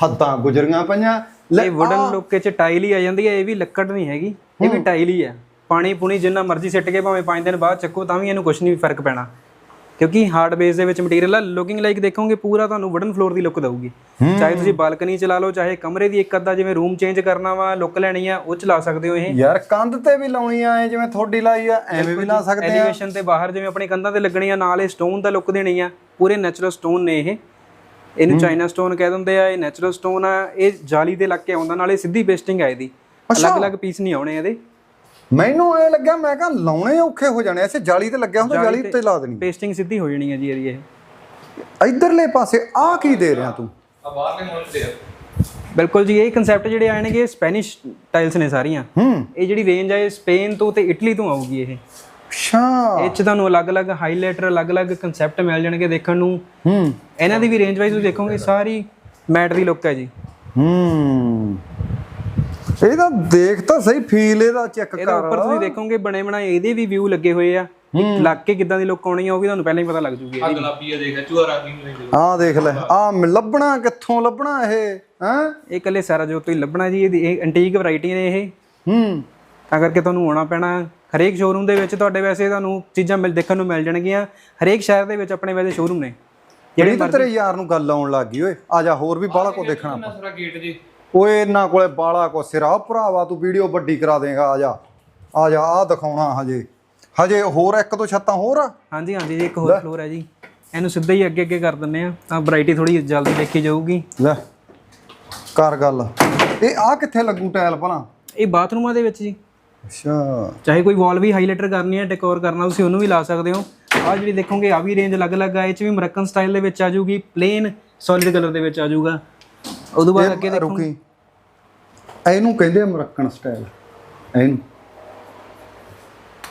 ਹੱਦਾਂ ਗੁਜ਼ਰੀਆਂ ਪਈਆਂ। ਇਹ ਵੁਡਨ ਲੁੱਕ ਚ ਟਾਈਲ ਹੀ ਆ ਜਾਂਦੀ ਹੈ ਇਹ ਵੀ ਲੱਕੜ ਨਹੀਂ ਹੈਗੀ ਇਹ ਵੀ ਟਾਈਲ ਹੀ ਆ। ਪਾਣੀ ਪੂਣੀ ਜਿੰਨਾ ਮਰਜ਼ੀ ਸਿੱਟ ਕੇ ਭਾਵੇਂ 5 ਦਿਨ ਬਾਅਦ ਚੱਕੋ ਤਾਂ ਵੀ ਇਹਨੂੰ ਕੁਝ ਨਹੀਂ ਫ਼ਰਕ ਪੈਣਾ। ਕਿਉਂਕਿ ਹਾਰਡ ਬੇਸ ਦੇ ਵਿੱਚ ਮਟੀਰੀਅਲ ਆ ਲੁਕਿੰਗ ਲਾਈਕ ਦੇਖੋਗੇ ਪੂਰਾ ਤੁਹਾਨੂੰ ਵੁਡਨ ਫਲੋਰ ਦੀ ਲੁੱਕ ਦਊਗੀ। ਚਾਹੇ ਤੁਸੀਂ ਬਾਲਕਨੀ ਚਲਾ ਲਓ ਚਾਹੇ ਕਮਰੇ ਦੀ ਇੱਕ ਅੱਧਾ ਜਿਵੇਂ ਰੂਮ ਚੇਂਜ ਕਰਨਾ ਵਾ ਲੁੱਕ ਲੈਣੀ ਆ ਉਹ ਚਲਾ ਸਕਦੇ ਹੋ ਇਹ। ਯਾਰ ਕੰਧ ਤੇ ਵੀ ਲਾਉਣੀ ਆ ਐ ਜਿਵੇਂ ਤੁਹਾਡੀ ਲਾਈ ਆ ਐਵੇਂ ਵੀ ਲਾ ਸਕਦੇ ਆ। ਐਲੀਵੇਸ਼ਨ ਤੇ ਬਾਹਰ ਜਿਵੇਂ ਆਪਣੀ ਕੰਧਾਂ ਤੇ ਲੱਗਣੀਆਂ ਨਾਲ ਇਹ ਸਟੋਨ ਦਾ ਲੁੱਕ ਦੇਣੀ ਆ ਪੂਰੇ ਨੈਚੁਰਲ ਸਟੋਨ ਨੇ ਇਹ। ਇਹਨੂੰ ਚਾਈਨਾ ਸਟੋਨ ਕਹਿ ਦਿੰਦੇ ਆ ਇਹ ਨੈਚੁਰਲ ਸਟੋਨ ਆ ਇਹ ਜਾਲੀ ਦੇ ਲੱਗ ਕੇ ਆਉਂਦਾ ਨਾਲੇ ਸਿੱਧੀ ਪੇਸਟਿੰਗ ਆ ਇਹਦੀ। ਅਲੱਗ-ਅਲੱਗ ਪੀਸ ਨਹੀਂ ਆਉਣੇ ਇਹਦੇ। ਮੈਨੂੰ ਐ ਲੱਗਿਆ ਮੈਂ ਕਿਹਾ ਲਾਉਣੇ ਔਖੇ ਹੋ ਜਾਣੇ ਐਸੇ ਜਾਲੀ ਤੇ ਲੱਗਿਆ ਹੁੰਦਾ ਜਾਲੀ ਉੱਤੇ ਲਾ ਦੇਣੀ। ਪੇਸਟਿੰਗ ਸਿੱਧੀ ਹੋ ਜਾਣੀ ਹੈ ਜੀ ਇਹਦੀ ਇਹ। ਇੱਧਰਲੇ ਪਾਸੇ ਆ ਕੀ ਦੇ ਰਿਹਾ ਤੂੰ? ਬਿਲਕੁਲ ਜੀ ਇਹ ਕਨਸੈਪਟ ਜਿਹੜੇ ਆਏ ਨੇਗੇ ਸਪੈਨਿਸ਼ ਟਾਈਲਸ ਨੇ ਸਾਰੀਆਂ। ਹੂੰ। ਇਹ ਜਿਹੜੀ ਰੇਂਜ ਇਹ ਸਪੇਨ ਤੋਂ ਤੇ ਇਟਲੀ ਤੋਂ ਆਊਗੀ ਇਹ। ਅੱਛਾ। ਇਹ ਚ ਤੁਹਾਨੂੰ ਅਲੱਗ-ਅਲੱਗ ਹਾਈਲਾਈਟਰ ਅਲੱਗ-ਅਲੱਗ ਕਨਸੈਪਟ ਮਿਲ ਜਾਣਗੇ ਦੇਖਣ ਨੂੰ। ਹੂੰ। ਇਹਨਾਂ ਦੀ ਵੀ ਰੇਂਜ ਵਾਈਜ਼ ਤੁਸੀਂ ਦੇਖੋਗੇ ਸਾਰੀ ਮੈਟ ਦੀ ਲੁੱਕ ਹੈ ਜੀ। ਹੂੰ। ਇਹ ਤਾਂ ਦੇਖ ਤਾਂ ਸਹੀ ਫੀਲ ਇਹਦਾ ਚੈੱਕ ਇਹਦੇ ਕਰ। ਉੱਪਰ ਤੁਸੀਂ ਦੇਖੋਗੇ ਬਣੇ ਬਣਾਏ ਇਹਦੇ ਵੀ ਵਿਊ ਲੱਗੇ ਹੋਏ ਆ। ਲੱਗ ਕੇ ਕਿੱਦਾਂ ਦੀ ਲੁੱਕ ਆਉਣੀ ਆ ਉਹ ਵੀ ਤੁਹਾਨੂੰ ਪਹਿਲਾਂ ਹੀ ਪਤਾ ਲੱਗ ਜੂਗੀ। ਇਹਦੀ ਗੁਲਾਬੀ ਆ ਦੇਖ ਚੂਹਾ ਰੰਗੀ ਨੂੰ ਆਹ ਦੇਖ ਲੈ ਆ ਲੱਭਣਾ ਕਿੱਥੋਂ ਲੱਭਣਾ ਇਹ ਹੈ? ਇਹ ਇਕੱਲੇ ਸਾਰਾ ਜੋ ਤੁਸੀਂ ਲੱਭਣਾ ਜੀ ਇਹਦੀ ਇਹ ਐਂਟੀਕ ਵੈਰਾਈਟੀ ਨੇ ਇਹ। ਹੂੰ। ਤਾਂ ਕਰਕੇ ਤੁਹਾਨੂੰ ਆਉਣਾ ਪੈਣਾ। ਹਰੇਕ ਸ਼ੋਰੂਮ ਦੇ ਵਿੱਚ ਤੁਹਾਡੇ ਵੈਸੇ ਤੁਹਾਨੂੰ ਚੀਜ਼ਾਂ ਮਿਲ ਦੇਖਣ ਨੂੰ ਮਿਲ ਜਾਣਗੀਆਂ। ਹਰੇਕ ਸ਼ਹਿਰ ਦੇ ਵਿੱਚ ਆਪਣੇ ਵੈਸੇ ਸ਼ੋਰੂਮ ਨੇ। ਜਿਹੜੀ ਤੇਰੇ ਯਾਰ ਨੂੰ ਗੱਲ ਆਉਣ ਲੱਗ ਗਈ ਓਏ। ਆ ਜਾ ਹੋਰ ਵੀ ਬਾਹਲਾ ਕੋ ਦੇਖਣਾ ਗੇਟ ਜੀ। ਓਏ ਇਹਨਾਂ ਕੋਲੇ ਬਾਲਾ ਕੋ ਸਿਰਾ। ਭਰਾਵਾ ਤੂੰ ਵੀਡੀਓ ਵੱਡੀ ਕਰਾ ਦੇਗਾ ਆ ਜਾ। ਆ ਜਾ ਆ ਦਿਖਾਉਣਾ ਹਜੇ। ਹਜੇ ਹੋਰ ਇੱਕ ਦੋ ਛੱਤਾਂ ਹੋਰ? ਆ ਹਾਂਜੀ ਹਾਂਜੀ ਜੀ ਇੱਕ ਹੋਰ ਫਲੋਰ ਹੈ ਜੀ। ਇਹਨੂੰ ਸਿੱਧਾ ਹੀ ਅੱਗੇ ਅੱਗੇ ਕਰ ਦਿੰਨੇ ਆ ਤਾਂ ਵੈਰਾਈਟੀ ਥੋੜੀ ਜਲਦੀ ਦੇਖੀ ਜਾਊਗੀ। ਲੈ ਕਰ ਗੱਲ। ਇਹ ਆ ਕਿੱਥੇ ਲੱਗੂ ਟਾਇਲ ਭਲਾ? ਇਹ ਬਾਥਰੂਮਾਂ ਦੇ ਵਿੱਚ ਜੀ। ਅੱਛਾ। ਚਾਹੇ ਕੋਈ ਵਾਲ ਵੀ ਹਾਈਲਾਈਟਰ ਕਰਨੀ ਹੈ ਡੈਕੋਰ ਕਰਨਾ ਤੁਸੀਂ ਉਹਨੂੰ ਵੀ ਲਾ ਸਕਦੇ ਹੋ। ਆ ਜਿਹੜੀ ਦੇਖੋਗੇ ਆ ਵੀ ਰੇਂਜ ਅਲੱਗ-ਅਲੱਗ ਆ। ਇਹ ਚ ਵੀ ਅਮਰੀਕਨ ਸਟਾਈਲ ਦੇ ਵਿੱਚ ਆ ਜਾਊਗੀ। ਪਲੇਨ ਸੋਲਿਡ ਕਲਰ ਦੇ ਵਿੱਚ ਆ ਜਾਊਗਾ। ਉਦੋਂ ਬਾਅਦ ਅੱਗੇ ਦੇਖੋ। ਰੁਕੀ। ਇਹਨੂੰ ਕਹਿੰਦੇ ਅਮਰੀਕਨ ਸਟਾਈਲ ਇਹਨੂੰ।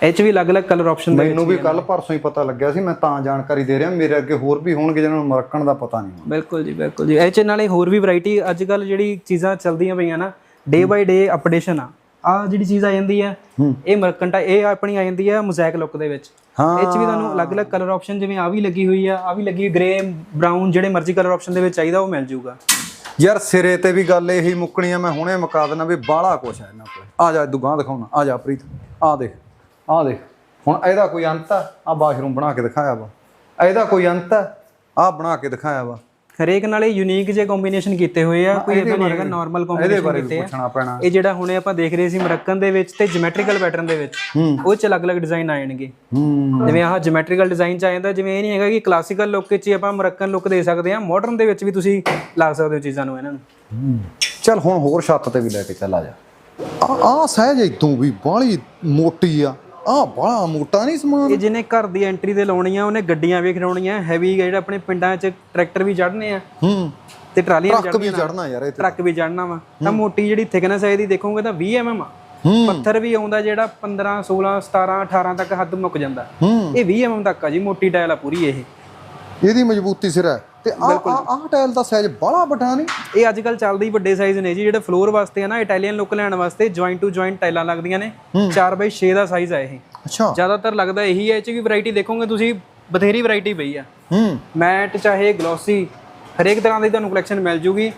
ਇਹ ਚ ਵੀ ਅਲੱਗ-ਅਲੱਗ ਕਲਰ ਆਪਸ਼ਨ ਦੇ ਮੈਨੂੰ ਵੀ ਕੱਲ ਪਰਸੋਂ ਹੀ ਪਤਾ ਲੱਗਿਆ ਸੀ ਮੈਂ ਤਾਂ ਜਾਣਕਾਰੀ ਦੇ ਰਿਹਾ ਮੇਰੇ ਅੱਗੇ ਹੋਰ ਵੀ ਹੋਣਗੇ ਜਿਹਨਾਂ ਨੂੰ ਅਮਰੀਕਨ ਦਾ ਪਤਾ ਨਹੀਂ ਬਿਲਕੁਲ ਜੀ ਬਿਲਕੁਲ ਜੀ। ਇਹ ਚ ਨਾਲੇ ਹੋਰ ਵੀ ਵੈਰਾਈਟੀ ਅੱਜ ਕੱਲ ਜਿਹੜੀ ਚੀਜ਼ਾਂ ਚੱਲਦੀਆਂ ਪਈਆਂ ਨਾ ਡੇ ਬਾਈ ਡੇ ਅਪਡੇਸ਼ਨ ਆ। ਆ ਜਿਹੜੀ ਚੀਜ਼ ਆ ਜਾਂਦੀ ਆ ਇਹ ਮਰਕੰਟਾ ਇਹ ਆਪਣੀ ਆ ਜਾਂਦੀ ਆ ਮੋਜ਼ੈਕ ਲੁੱਕ ਦੇ ਵਿੱਚ। ਹਾਂ। ਇਹ ਚ ਵੀ ਤੁਹਾਨੂੰ ਅਲੱਗ-ਅਲੱਗ ਕਲਰ ਆਪਸ਼ਨ ਜਿਵੇਂ ਆ ਵੀ ਲੱਗੀ ਹੋਈ ਆ ਆ ਵੀ ਲੱਗੀ ਗ੍ਰੇ ਬ੍ਰਾਊਨ ਜਿਹੜੇ ਮਰਜ਼ੀ ਕਲਰ ਆਪਸ਼ਨ ਦੇ ਵਿੱਚ ਚਾਹੀਦਾ ਉਹ ਮਿਲ ਜਾਊਗਾ ਯਾਰ ਸਿਰੇ ਤੇ ਵੀ ਗੱਲ ਇਹੀ ਮੁੱਕਣੀ ਆ, ਮੈਂ ਹੁਣੇ ਮੁਕਾ ਦੇਣਾ ਵੀ ਬਾਹਲਾ ਕੁਛ ਹੈ ਇਹਨਾਂ ਕੋਲੇ। ਆ ਜਾ ਦੁਕਾਨ ਦਿਖਾਉਣਾ। ਆ ਜਾ, ਪ੍ਰੀਤ। ਆ ਦੇਖ ਆ ਦੇਖ। ਹੁਣ ਇਹਦਾ ਕੋਈ ਅੰਤ ਆ ਆ ਬਾਥਰੂਮ ਬਣਾ ਕੇ ਦਿਖਾਇਆ ਵਾ। ਇਹਦਾ ਕੋਈ ਅੰਤ ਆ ਆ ਬਣਾ ਕੇ ਦਿਖਾਇਆ ਵਾ। ਹਰੇਕ ਨਾਲੇ ਯੂਨੀਕ ਜੇ ਕੰਬੀਨੇਸ਼ਨ ਕੀਤੇ ਹੋਏ ਆ ਕੋਈ ਇਦਾਂ ਨਹੀਂ ਹੈਗਾ ਨਾਰਮਲ ਇਹਦੇ ਕੰਬੀਨੇਸ਼ਨ ਕੀਤੇ ਆ। ਇਹ ਜਿਹੜਾ ਹੁਣੇ ਆਪਾਂ ਦੇਖ ਰਹੇ ਸੀ ਮਰੱਕਨ ਦੇ ਵਿੱਚ ਤੇ ਜਿਓਮੈਟ੍ਰੀਕਲ ਪੈਟਰਨ ਦੇ ਵਿੱਚ ਉਹ ਚ ਅਲੱਗ-ਅਲੱਗ ਡਿਜ਼ਾਈਨ ਆ ਜਾਣਗੇ। ਹੂੰ। ਜਿਵੇਂ ਆਹ ਜਿਓਮੈਟ੍ਰੀਕਲ ਡਿਜ਼ਾਈਨ ਚ ਆ ਜਾਂਦਾ ਜਿਵੇਂ ਇਹ ਨਹੀਂ ਹੈਗਾ ਕਿ ਕਲਾਸੀਕਲ ਲੁੱਕ ਵਿੱਚ ਹੀ ਆਪਾਂ ਮਰੱਕਨ ਲੁੱਕ ਦੇ ਸਕਦੇ ਹਾਂ ਮਾਡਰਨ ਦੇ ਵਿੱਚ ਵੀ ਤੁਸੀਂ ਲਾ ਸਕਦੇ ਹੋ ਚੀਜ਼ਾਂ ਨੂੰ ਇਹਨਾਂ ਨੂੰ। ਚੱਲ ਹੁਣ ਹੋਰ ਛੱਤ ਤੇ ਵੀ ਲੈ ਕੇ ਚੱਲ ਆ ਜਾ। ਆ ਆ ਸਹਿਜ ਇਤੋਂ ਵੀ ਬਾਹਲੀ ਮੋਟੀ ਆ। ਆ ਬਾਹਲਾ ਮੋਟਾ ਨਹੀਂ ਸਮਾਨ। ਇਹ ਜਿਹਨੇ ਘਰ ਦੀ ਐਂਟਰੀ ਤੇ ਲਾਉਣੀ ਆ ਉਹਨੇ ਗੱਡੀਆਂ ਵੀ ਖੜਾਉਣੀਆਂ ਹੈਵੀ ਜਿਹੜਾ ਆਪਣੇ ਪਿੰਡਾਂ 'ਚ ਟਰੈਕਟਰ ਵੀ ਚੜ੍ਹਨੇ ਆ। ਹੂੰ। ਤੇ ਟਰਾਲੀਆਂ ਵੀ ਟਰੱਕ ਵੀ ਚੜਨਾ ਯਾਰ ਇਹ ਤੇ। ਟਰੱਕ ਵੀ ਚੜਨਾ ਵਾ। ਤਾਂ ਮੋਟੀ ਜਿਹੜੀ ਥਿਕਨੈਸ ਹੈ ਇਹਦੀ ਦੇਖੋਗੇ ਤਾਂ 20 mm ਆ। ਪੱਥਰ ਵੀ ਆਉਂਦਾ ਜਿਹੜਾ 15 16 17 18 ਤੱਕ ਹੱਦ ਮੁੱਕ ਜਾਂਦਾ। ਇਹ 20 mm ਤੱਕ ਆ ਜੀ ਮੋਟੀ ਟਾਇਲ ਆ ਪੂਰੀ ਇਹ। ਇਹਦੀ ਮਜ਼ਬੂਤੀ ਸਿਰ ਹੈ। ਤੇ ਆ ਆ ਟਾਇਲ ਦਾ ਸਾਈਜ਼ ਬਾਹਲਾ ਵੱਡਾ ਨਹੀਂ? ਇਹ ਅੱਜ ਕੱਲ ਚੱਲਦੇ ਹੀ ਵੱਡੇ ਸਾਈਜ਼ ਨੇ ਜੀ ਜਿਹੜੇ ਫਲੋਰ ਵਾਸਤੇ ਆ ਨਾ ਇਟਾਲੀਅਨ ਲੁੱਕ ਲੈਣ ਵਾਸਤੇ ਜੁਆਇੰਟ ਟੂ ਜੁਆਇੰਟ ਟਾਈਲਾਂ ਲੱਗਦੀਆਂ ਨੇ। 4x6 ਦਾ ਸਾਈਜ਼ ਆ ਇਹ। ਅੱਛਾ। ਜ਼ਿਆਦਾਤਰ ਲੱਗਦਾ ਇਹੀ ਹੈ ਇਹ ਚ ਵੀ ਵੈਰਾਈਟੀ ਦੇਖੋਗੇ ਤੁਸੀਂ ਬਥੇਰੀ ਵੈਰਾਈਟੀ ਪਈ ਆ। ਹੂੰ। ਮੈਟ ਚਾਹੇ ਗਲੋਸੀ ਹਰੇਕ ਤਰ੍ਹਾਂ ਦੀ ਤੁਹਾਨੂੰ ਕਲੈਕਸ਼ਨ ਮਿਲ ਜੂਗੀ।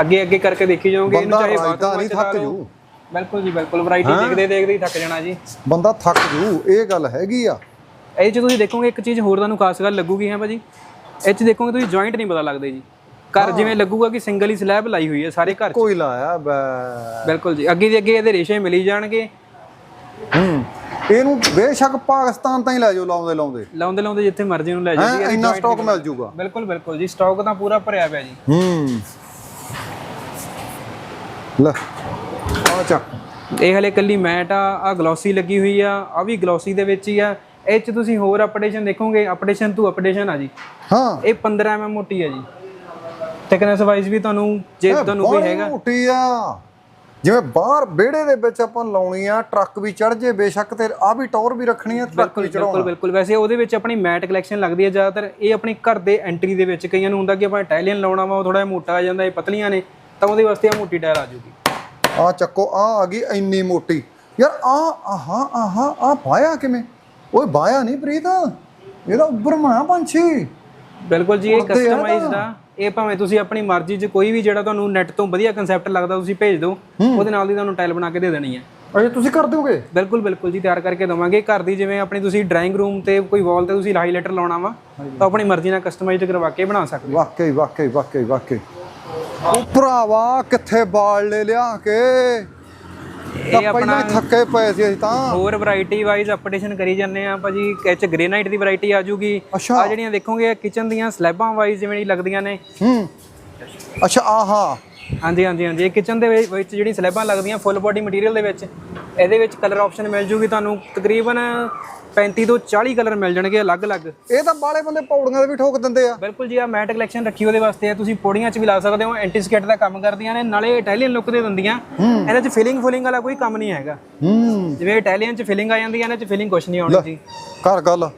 ਅੱਗੇ ਅੱਗੇ ਕਰਕੇ ਦੇਖੀ ਜਾਓਗੇ ਇਹਨੂੰ ਚਾਹੇ ਬਾਥਰੂਮ ਨਹੀਂ ਥੱਕ। ਜੂ। ਬਿਲਕੁਲ ਜੀ ਬਿਲਕੁਲ ਵੈਰਾਈਟੀ ਦੇਖਦੇ ਦੇਖਦੇ ਹੀ ਥੱਕ ਜਾਣਾ ਜੀ। ਬੰਦਾ ਥੱਕ ਜੂ ਇਹ ਗੱਲ ਹੈਗੀ ਆ। ਇਹ ਚ ਤੁਸੀਂ ਦੇਖੋਗੇ ਇੱਕ ਚੀਜ਼ ਹੋਰ ਤੁਹਾਨੂੰ ਖਾਸ ਗੱਲ ਲੱਗੂਗੀ ਹੈ ਭਾਜੀ। ਇਹ ਚ ਦੇਖੋਗੇ ਤੁਸੀਂ ਜੁਆਇੰਟ ਨਹੀਂ ਪਤਾ ਲੱਗਦੇ ਜੀ। ਘਰ ਜਿਵੇਂ ਲੱਗੂਗਾ ਕਿ ਸਿੰਗਲ ਹੀ ਸਲੈਬ ਲਾਈ ਹੋਈ ਹੈ ਸਾਰੇ ਘਰ 'ਚ। ਕੋਈ ਲਾਇਆ ਬੈ। ਬਿਲਕੁਲ ਜੀ। ਅੱਗੇ ਦੇ ਅੱਗੇ ਇਹਦੇ ਰੇਸ਼ੇ ਮਿਲੀ ਜਾਣਗੇ। ਹੂੰ। ਇਹਨੂੰ ਬੇਸ਼ੱਕ ਪਾਕਿਸਤਾਨ ਤਾਂ ਹੀ ਲੈ ਜਾਓ ਲਾਉਂਦੇ ਲਾਉਂਦੇ। ਲਾਉਂਦੇ ਲਾਉਂਦੇ ਜਿੱਥੇ ਮਰਜ਼ੀ ਨੂੰ ਲੈ ਹੈ? ਇੰਨਾ ਸਟਾਕ ਮਿਲ ਜੂਗਾ ਬਿਲਕੁਲ ਬਿਲਕੁਲ ਜੀ। ਸਟਾਕ ਤਾਂ ਪੂਰਾ ਭਰਿਆ ਪਿਆ ਜੀ। ਹੂੰ। ਲੈ ਆ ਚੱਕ। ਇਹ ਹਲੇ ਕੱਲੀ ਮੈਟ ਆ ਆ ਗਲੋਸੀ ਲੱਗੀ ਹੋਈ ਆ ਆ ਵੀ ਗਲੋਸੀ ਦੇ ਵਿੱਚ ਹੀ ਆ। ਇਹ ਚ ਤੁਸੀਂ ਹੋਰ ਅਪਡੇਸ਼ਨ ਦੇਖੋਗੇ ਅਪਡੇਸ਼ਨ ਟੂ ਅਪਡੇਸ਼ਨ ਆ ਜੀ। ਹਾਂ। ਇਹ 15 mm ਮੋਟੀ ਆ ਜੀ। ਥਿਕਨੈਸ ਵਾਈਜ਼ ਵੀ ਤੁਹਾਨੂੰ ਜੇ ਤੁਹਾਨੂੰ ਕੋਈ ਹੈਗਾ ਮੋਟੀ ਆ। ਜਿਵੇਂ ਬਾਹਰ ਵਿਹੜੇ ਦੇ ਵਿੱਚ ਆਪਾਂ ਲਾਉਣੀ ਆ ਟਰੱਕ ਵੀ ਚੜ ਜੇ ਬੇਸ਼ੱਕ ਤੇ ਆ ਵੀ ਟੌਰ ਵੀ ਰੱਖਣੀ ਆ ਟਰੱਕ ਵੀ ਬਿਲਕੁਲ ਚੜਾਉਣਾ ਬਿਲਕੁਲ। ਵੈਸੇ ਉਹਦੇ ਵਿੱਚ ਆਪਣੀ ਮੈਟ ਕਲੈਕਸ਼ਨ ਲੱਗਦੀ ਹੈ ਜ਼ਿਆਦਾਤਰ। ਇਹ ਆਪਣੀ ਘਰ ਦੇ ਐਂਟਰੀ ਦੇ ਵਿੱਚ ਕਈਆਂ ਨੂੰ ਹੁੰਦਾ ਕਿ ਆਪਾਂ ਇਟਾਲੀਅਨ ਲਾਉਣਾ ਵਾ ਉਹ ਥੋੜਾ ਜਿਹਾ ਮੋਟਾ ਆ ਜਾਂਦਾ ਇਹ ਪਤਲੀਆਂ ਨੇ ਤਾਂ ਉਹਦੇ ਵਾਸਤੇ ਆ ਮੋਟੀ ਟਾਇਰ ਆ ਜੂਗੀ। ਆ ਚੱਕੋ ਆ ਆ ਗਈ ਇੰਨੀ ਮੋਟੀ। ਯਾਰ ਆ ਆਹਾ ਆਹਾ ਆ ਬਾਇਆ ਕਿਵੇਂ? ਓਏ ਬਾਇਆ ਨਹੀਂ ਪ੍ਰੀਤ। ਇਹਦਾ ਉੱਪਰ ਬਣਾ ਪੰਛੀ। ਬਿਲਕੁਲ ਜੀ ਇਹ ਉੜਦੇ ਆ ਨਾ। ਕਸਟਮਾਈਜ਼ਡ ਆ। ਇਹ ਭਾਵੇਂ ਤੁਸੀਂ ਆਪਣੀ ਮਰਜ਼ੀ 'ਚ ਕੋਈ ਵੀ ਜਿਹੜਾ ਤੁਹਾਨੂੰ ਨੈਟ ਤੋਂ ਵਧੀਆ ਕਨਸੈਪਟ ਲੱਗਦਾ ਤੁਸੀਂ ਭੇਜ ਦਿਓ। ਉਹਦੇ ਨਾਲ ਦੀ ਤੁਹਾਨੂੰ ਟਾਈਲ ਬਣਾ ਕੇ ਦੇ ਦੇਣੀ ਹੈ ਅਜੇ ਤੁਸੀਂ ਕਰ ਦਿਓਗੇ? ਬਿਲਕੁਲ ਬਿਲਕੁਲ ਜੀ ਤਿਆਰ ਕਰਕੇ ਦਵਾਂਗੇ। ਘਰ ਦੀ ਜਿਵੇਂ ਆਪਣੀ ਤੁਸੀਂ ਡਰਾਇੰਗ ਰੂਮ ਤੇ ਕੋਈ ਵਾਲ ਤੇ ਤੁਸੀਂ ਹਾਈਲਾਈਟਰ ਲਾਉਣਾ ਵਾ ਤਾਂ ਆਪਣੀ ਮਰਜ਼ੀ ਨਾਲ ਕਸਟਮਾਈਜ਼ਡ ਕਰਵਾ ਕੇ ਬਣਾ ਸਕਦੇ ਹੋ। ਵਾਕਈ ਵਾਕਈ ਵਾਕਈ ਵਾਕਈ। ਉਹ ਭਰਾਵਾ ਕਿੱਥੇ ਬਾਲ ਲੈ ਲਿਆ ਕੇ? ਤਾਂ ਇਹ ਆਪਣਾ ਥੱਕੇ ਪਏ ਸੀ ਅਸੀਂ ਤਾਂ। ਹੋਰ ਵੈਰਾਈਟੀ ਵਾਈਜ਼ ਅਪਡੇਸ਼ਨ ਕਰੀ ਜਾਂਦੇ ਆ ਭਾਜੀ ਇਹ ਚ ਗ੍ਰੇਨਾਈਟ ਦੀ ਵੈਰਾਈਟੀ ਆ ਜੂਗੀ। ਆ ਜਿਹੜੀਆਂ ਦੇਖੋਗੇ ਕਿਚਨ ਦੀਆਂ ਸਲੈਬਾਂ ਵਾਈਜ਼ ਜਿਵੇਂ ਲੱਗਦੀਆਂ ਨੇ। ਹੂੰ। ਅੱਛਾ ਆਹਾ। ਹਾਂਜੀ ਹਾਂਜੀ ਹਾਂਜੀ। ਇਹ ਕਿਚਨ ਦੇ ਵਿੱਚ ਜਿਹੜੀ ਸਲੈਬਾਂ ਲੱਗਦੀਆਂ ਫੁੱਲ ਬੋਡੀ ਮਟੀਰੀਅਲ ਦੇ ਵਿੱਚ ਇਹਦੇ ਵਿੱਚ ਕਲਰ ਆਪਸ਼ਨ ਮਿਲ ਜੂਗੀ ਤੁਹਾਨੂੰ। ਤਕਰੀਬਨ 35 ਤੋਂ 40 ਕਲਰ ਮਿਲ ਜਾਣਗੇ ਅਲੱਗ-ਅਲੱਗ। ਇਹ ਤਾਂ ਬਾਲੇ ਬੰਦੇ ਪੌੜੀਆਂ ਦੇ ਵੀ ਠੋਕ ਦਿੰਦੇ ਆ। ਬਿਲਕੁਲ ਜੀ ਆ ਮੈਟ ਕਲੈਕਸ਼ਨ ਰੱਖੀ ਉਹਦੇ ਵਾਸਤੇ ਆ। ਤੁਸੀਂ ਪੌੜੀਆਂ 'ਚ ਵੀ ਲਾ ਸਕਦੇ ਹੋ ਐਂਟੀ ਸਕੇਟ ਦਾ ਕੰਮ ਕਰਦੀਆਂ ਨੇ ਨਾਲੇ ਇਟਾਲੀਅਨ ਲੁੱਕ ਦੇ ਦਿੰਦੀਆਂ। ਇਹਨਾਂ 'ਚ ਫਿਲਿੰਗ ਫੁਲਿੰਗ ਵਾਲਾ ਕੋਈ ਕੰਮ ਨਹੀਂ ਹੈਗਾ। ਜਿਵੇਂ ਇਟਾਲੀਅਨ 'ਚ ਫਿਲਿੰਗ ਆ ਜਾਂਦੀ ਹੈ ਇਹਨਾਂ 'ਚ ਫਿਲਿੰਗ ਕੁਛ ਨਹੀਂ ਆਉਣੀ ਜੀ ਕਰ ਗੱਲ।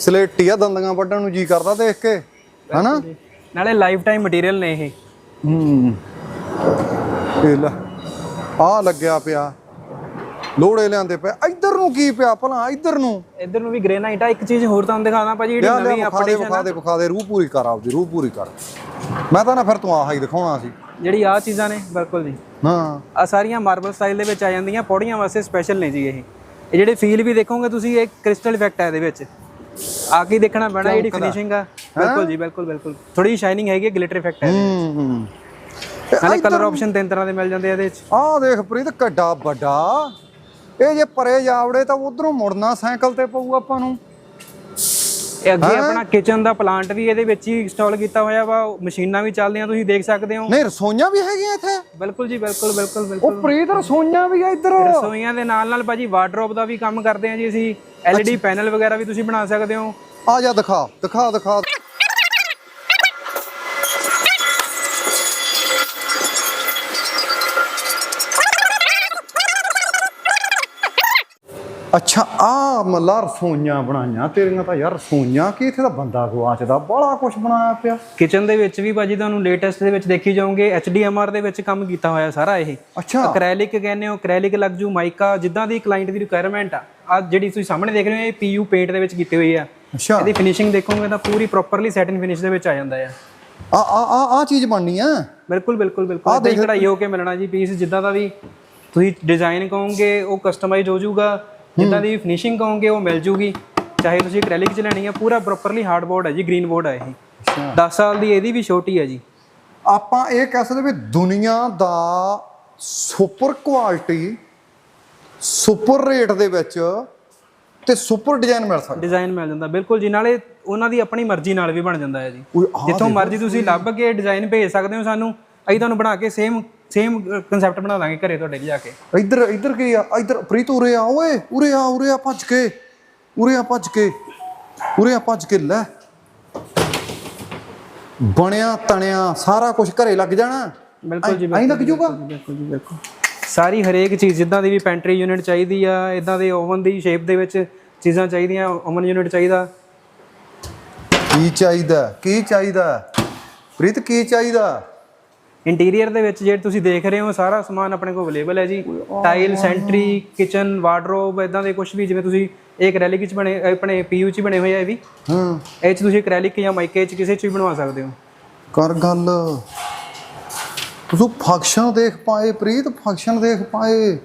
ਸਲੇਟੀ ਆ ਦੰਦੀਆਂ ਵੱਢਣ ਨੂੰ ਜੀ ਕਰਦਾ ਦੇਖ ਕੇ ਹਨਾ? ਨਾਲੇ ਲਾਈਫ ਟਾਈਮ ਮਟੀਰੀਅਲ ਨੇ ਇਹ। ਹੂੰ। ਇਹ ਲੈ ਆ ਲੱਗਿਆ ਪਿਆ। ਲੋੜੇ ਲਿਆਂਦੇ ਪਏ। ਇੱਧਰ ਨੂੰ ਕੀ ਪਿਆ ਭਲਾ? ਇੱਧਰ ਨੂੰ। ਇੱਧਰ ਨੂੰ ਵੀ ਗ੍ਰੇਨਾਈਟ ਆ ਇੱਕ ਚੀਜ਼ ਹੋਰ ਤੁਹਾਨੂੰ ਦਿਖਾਣਾ ਭਾਜੀ ਜਿਹੜੀ ਨਵੀਂ ਅਪਡੇਸ਼ਨ ਵਿਖਾ ਦੇ ਵਿਖਾ ਦੇ ਰੂਹ ਪੂਰੀ ਕਰ ਆਪਦੀ ਰੂਹ ਪੂਰੀ ਕਰ। ਮੈਂ ਤਾਂ ਨਾ ਫਿਰ ਤੂੰ ਆਹ ਹੀ ਦਿਖਾਉਣਾ ਸੀ। ਜਿਹੜੀ ਆ ਚੀਜ਼ਾਂ ਨੇ ਬਿਲਕੁਲ ਜੀ। ਹਾਂ। ਆ ਸਾਰੀਆਂ ਮਾਰਬਲ ਸਟਾਈਲ ਦੇ ਵਿੱਚ ਆ ਜਾਂਦੀਆਂ ਪੌੜੀਆਂ ਵਾਸਤੇ ਸਪੈਸ਼ਲ ਨੇ ਜੀ ਇਹ। ਇਹ ਜਿਹੜੇ ਫੀਲ ਵੀ ਦੇਖੋਗੇ ਤੁਸੀਂ ਇਹ ਕ੍ਰਿਸਟਲ ਇਫੈਕਟ ਹੈ ਇਹਦੇ ਵਿੱਚ। ਆ ਕੀ ਦੇਖਣਾ ਪੈਣਾ ਜਿਹੜੀ ਫਿਨਿਸ਼ਿੰਗ ਆ? ਬਿਲਕੁਲ ਜੀ ਬਿਲਕੁਲ ਬਿਲਕੁਲ। ਥੋੜੀ ਸ਼ਾਈਨਿੰਗ ਹੈਗੀ ਗਲਿਟਰ ਇਫੈਕਟ ਹੈ ਹੂੰ ਹੂੰ। ਨਾਲੇ ਕਲਰ ਆਪਸ਼ਨ ਤਿੰਨ ਤਰ੍ਹਾਂ ਦੇ ਮਿਲ ਜਾਂਦੇ ਆ ਇਹਦੇ ਵਿੱਚ। ਆਹ ਦੇਖ ਪ੍ਰੀਤ ਕੱਡਾ ਵੱਡਾ। ਇਹ ਜੇ ਪਰੇ ਜਾਵੜੇ ਤਾਂ ਉਧਰੋਂ ਮੁੜਨਾ ਸਾਈਕਲ ਤੇ ਪਊ ਆਪਾਂ ਨੂੰ। ਇਹ ਅੱਗੇ ਆਪਣਾ ਕਿਚਨ ਦਾ ਪਲਾਂਟ ਵੀ ਇਹਦੇ ਵਿੱਚ ਹੀ ਇੰਸਟਾਲ ਕੀਤਾ ਹੋਇਆ ਵਾ ਮਸ਼ੀਨਾਂ ਵੀ ਚੱਲਦੀਆਂ ਤੁਸੀਂ ਦੇਖ ਸਕਦੇ ਹੋ। ਨਹੀਂ ਰਸੋਈਆਂ ਵੀ ਹੈਗੀਆਂ ਇੱਥੇ? ਬਿਲਕੁਲ ਜੀ ਬਿਲਕੁਲ ਬਿਲਕੁਲ ਬਿਲਕੁਲ। ਉਹ ਪ੍ਰੀਤ ਰਸੋਈਆਂ ਵੀ ਆ ਇੱਧਰ। ਰਸੋਈਆਂ ਦੇ ਨਾਲ ਨਾਲ ਭਾਜੀ ਵਾਰਡਰੋਬ ਦਾ ਵੀ ਕੰਮ ਕਰਦੇ ਆ ਜੀ ਅਸੀਂ। LED ਪੈਨਲ ਵਗੈਰਾ ਵੀ ਤੁਸੀਂ ਬਣਾ ਸਕਦੇ ਹੋ। ਆ ਜਾ ਦਿਖਾ ਦਿਖਾ ਦਿਖਾ। ਅੱਛਾ ਆ ਮੱਲਾ ਰਸੋਈਆਂ ਬਣਾਈਆਂ ਤੇਰੀਆਂ ਤਾਂ ਯਾਰ ਰਸੋਈਆਂ ਕੀ ਇੱਥੇ ਤਾਂ ਬੰਦਾ ਗਵਾਚਦਾ ਬੜਾ ਕੁਝ ਬਣਾਇਆ ਪਿਆ। ਕਿਚਨ ਦੇ ਵਿੱਚ ਵੀ ਭਾਜੀ ਤੁਹਾਨੂੰ ਲੇਟੈਸਟ ਦੇ ਵਿੱਚ ਦੇਖੀ ਜਾਓਗੇ HDMR ਦੇ ਵਿੱਚ ਕੰਮ ਕੀਤਾ ਹੋਇਆ ਸਾਰਾ ਇਹ। ਅੱਛਾ। ਅਕ੍ਰੈਲਿਕ ਕਹਿੰਦੇ ਹੋ ਅਕ੍ਰੈਲਿਕ ਲੱਗ ਜੂ ਮਾਈਕਾ ਜਿੱਦਾਂ ਦੀ ਕਲਾਇੰਟ ਦੀ ਰਿਕੁਆਇਰਮੈਂਟ ਆ ਆ ਜਿਹੜੀ ਤੁਸੀਂ ਸਾਹਮਣੇ ਦੇਖ ਰਹੇ ਹੋ ਇਹ PU ਪੇਂਟ ਦੇ ਵਿੱਚ ਕੀਤੀ ਹੋਈ ਆ। ਅੱਛਾ। ਇਹਦੀ ਫਿਨਿਸ਼ਿੰਗ ਦੇਖੋਗੇ ਤਾਂ ਪੂਰੀ ਪ੍ਰੋਪਰਲੀ ਸੈਟ ਇਨ ਫਿਨਿਸ਼ ਦੇ ਵਿੱਚ ਆ ਜਾਂਦਾ ਆ। ਆ ਆ ਆ ਆ ਚੀਜ਼ ਬਣਨੀ ਆ? ਬਿਲਕੁਲ ਬਿਲਕੁਲ ਬਿਲਕੁਲ। ਦੇਖ। ਕਢਾਈ ਹੋ ਕੇ ਮਿਲਣਾ ਜੀ ਪੀਸ ਜਿੱਦਾਂ ਦਾ ਵੀ ਤੁਸੀਂ ਡਿਜ਼ਾਈਨ ਕਹੋਗੇ ਉਹ ਕਸਟਮਾਈਜ਼ ਹੋ ਜਾਊਗਾ ਜਿੱਦਾਂ ਦੀ ਫਿਨਿਸ਼ਿੰਗ ਕਹੋਗੇ ਉਹ ਮਿਲ ਜੂਗੀ। ਚਾਹੇ ਤੁਸੀਂ ਅਕ੍ਰੈਲਿਕ ਚ ਲੈਣੀ ਆ ਪੂਰਾ ਪ੍ਰੋਪਰਲੀ ਹਾਰਡ ਬੋਰਡ ਹੈ ਜੀ ਗ੍ਰੀਨ ਬੋਰਡ ਹੈ ਇਹ। 10 ਸਾਲ ਦੀ ਇਹਦੀ ਵੀ ਛੋਟੀ ਹੈ ਜੀ। ਆਪਾਂ ਇਹ ਕਹਿ ਸਕਦੇ ਵੀ ਦੁਨੀਆ ਦਾ ਸੁਪਰ ਕੁਆਲਿਟੀ ਸੁਪਰ ਰੇਟ ਦੇ ਵਿੱਚ ਤੇ ਸੁਪਰ ਡਿਜ਼ਾਈਨ ਮਿਲ ਸਕਦਾ। ਡਿਜ਼ਾਈਨ ਮਿਲ ਜਾਂਦਾ ਬਿਲਕੁਲ ਜੀ। ਨਾਲੇ ਉਹਨਾਂ ਦੀ ਆਪਣੀ ਮਰਜ਼ੀ ਨਾਲ ਵੀ ਬਣ ਜਾਂਦਾ ਹੈ ਜੀ। ਜਿੱਥੋਂ ਮਰਜ਼ੀ ਤੁਸੀਂ ਲੱਭ ਕੇ ਡਿਜ਼ਾਈਨ ਭੇਜ ਸਕਦੇ ਹੋ ਸਾਨੂੰ। ਅਸੀਂ ਤੁਹਾਨੂੰ ਬਣਾ ਕੇ ਸੇਮ ਸੇਮ ਕਨਸੈਪਟ ਬਣਾ ਦਾਂਗੇ ਘਰੇ ਤੁਹਾਡੇ ਜਾ ਕੇ। ਇੱਧਰ ਇੱਧਰ ਕੀ ਆ? ਇੱਧਰ ਪ੍ਰੀਤ ਉਰੇ ਆ ਓਏ ਉਰੇ ਆ ਉਰੇ ਆ ਭੱਜ ਕੇ। ਉਰੇ ਆ ਭੱਜ ਕੇ। ਉਰੇ ਆ ਭੱਜ ਕੇ ਲੈ। ਬਣਿਆ ਤਣਿਆ ਸਾਰਾ ਕੁਝ ਘਰੇ ਲੱਗ ਜਾਣਾ। ਬਿਲਕੁਲ ਜੀ ਐਂ ਲੱਗ ਜੂਗਾ? ਬਿਲਕੁਲ ਜੀ ਬਿਲਕੁਲ ਸਾਰੀ ਹਰੇਕ ਚੀਜ਼ ਜਿੱਦਾਂ ਦੀ ਵੀ ਪੈਂਟਰੀ ਯੂਨਿਟ ਚਾਹੀਦੀ ਆ ਇਦਾਂ ਦੇ ਓਵਨ ਦੀ ਸ਼ੇਪ ਦੇ ਵਿੱਚ ਚੀਜ਼ਾਂ ਚਾਹੀਦੀਆਂ ਓਵਨ ਯੂਨਿਟ ਚਾਹੀਦਾ। ਕੀ ਚਾਹੀਦਾ? ਕੀ ਚਾਹੀਦਾ? ਪ੍ਰੀਤ ਕੀ ਚਾਹੀਦਾ? ਇੰਟੀਰੀਅਰ ਦੇ ਵਿੱਚ ਜਿਹੜੇ ਤੁਸੀਂ ਦੇਖ ਰਹੇ ਹੋ ਸਾਰਾ ਸਮਾਨ ਆਪਣੇ ਕੋਲ ਅਵੇਲੇਬਲ ਹੈ ਜੀ। ਟਾਈਲ ਸੈਂਟਰੀ ਕਿਚਨ ਵਾਰਡਰੋਬ ਇਦਾਂ ਦੇ ਕੁਝ ਵੀ ਜਿਵੇਂ ਤੁਸੀਂ ਇਹ ਐਕ੍ਰੈਲਿਕ ਵਿੱਚ ਬਣੇ ਆਪਣੇ ਪੀਯੂ ਚ ਬਣੇ ਹੋਏ ਆ ਇਹ ਵੀ। ਹਾਂ। ਇਹ ਚ ਤੁਸੀਂ ਐਕ੍ਰੈਲਿਕ ਜਾਂ ਮਾਈਕੇ ਚ ਕਿਸੇ ਚ ਵੀ ਬਣਵਾ ਸਕਦੇ ਹੋ। ਕਰ ਗੱਲ। ਤੂੰ ਫੰਕਸ਼ਨ ਦੇਖ ਪਾਏ ਪ੍ਰੀਤ ਫੰਕਸ਼ਨ ਦੇਖ ਪਾਏ।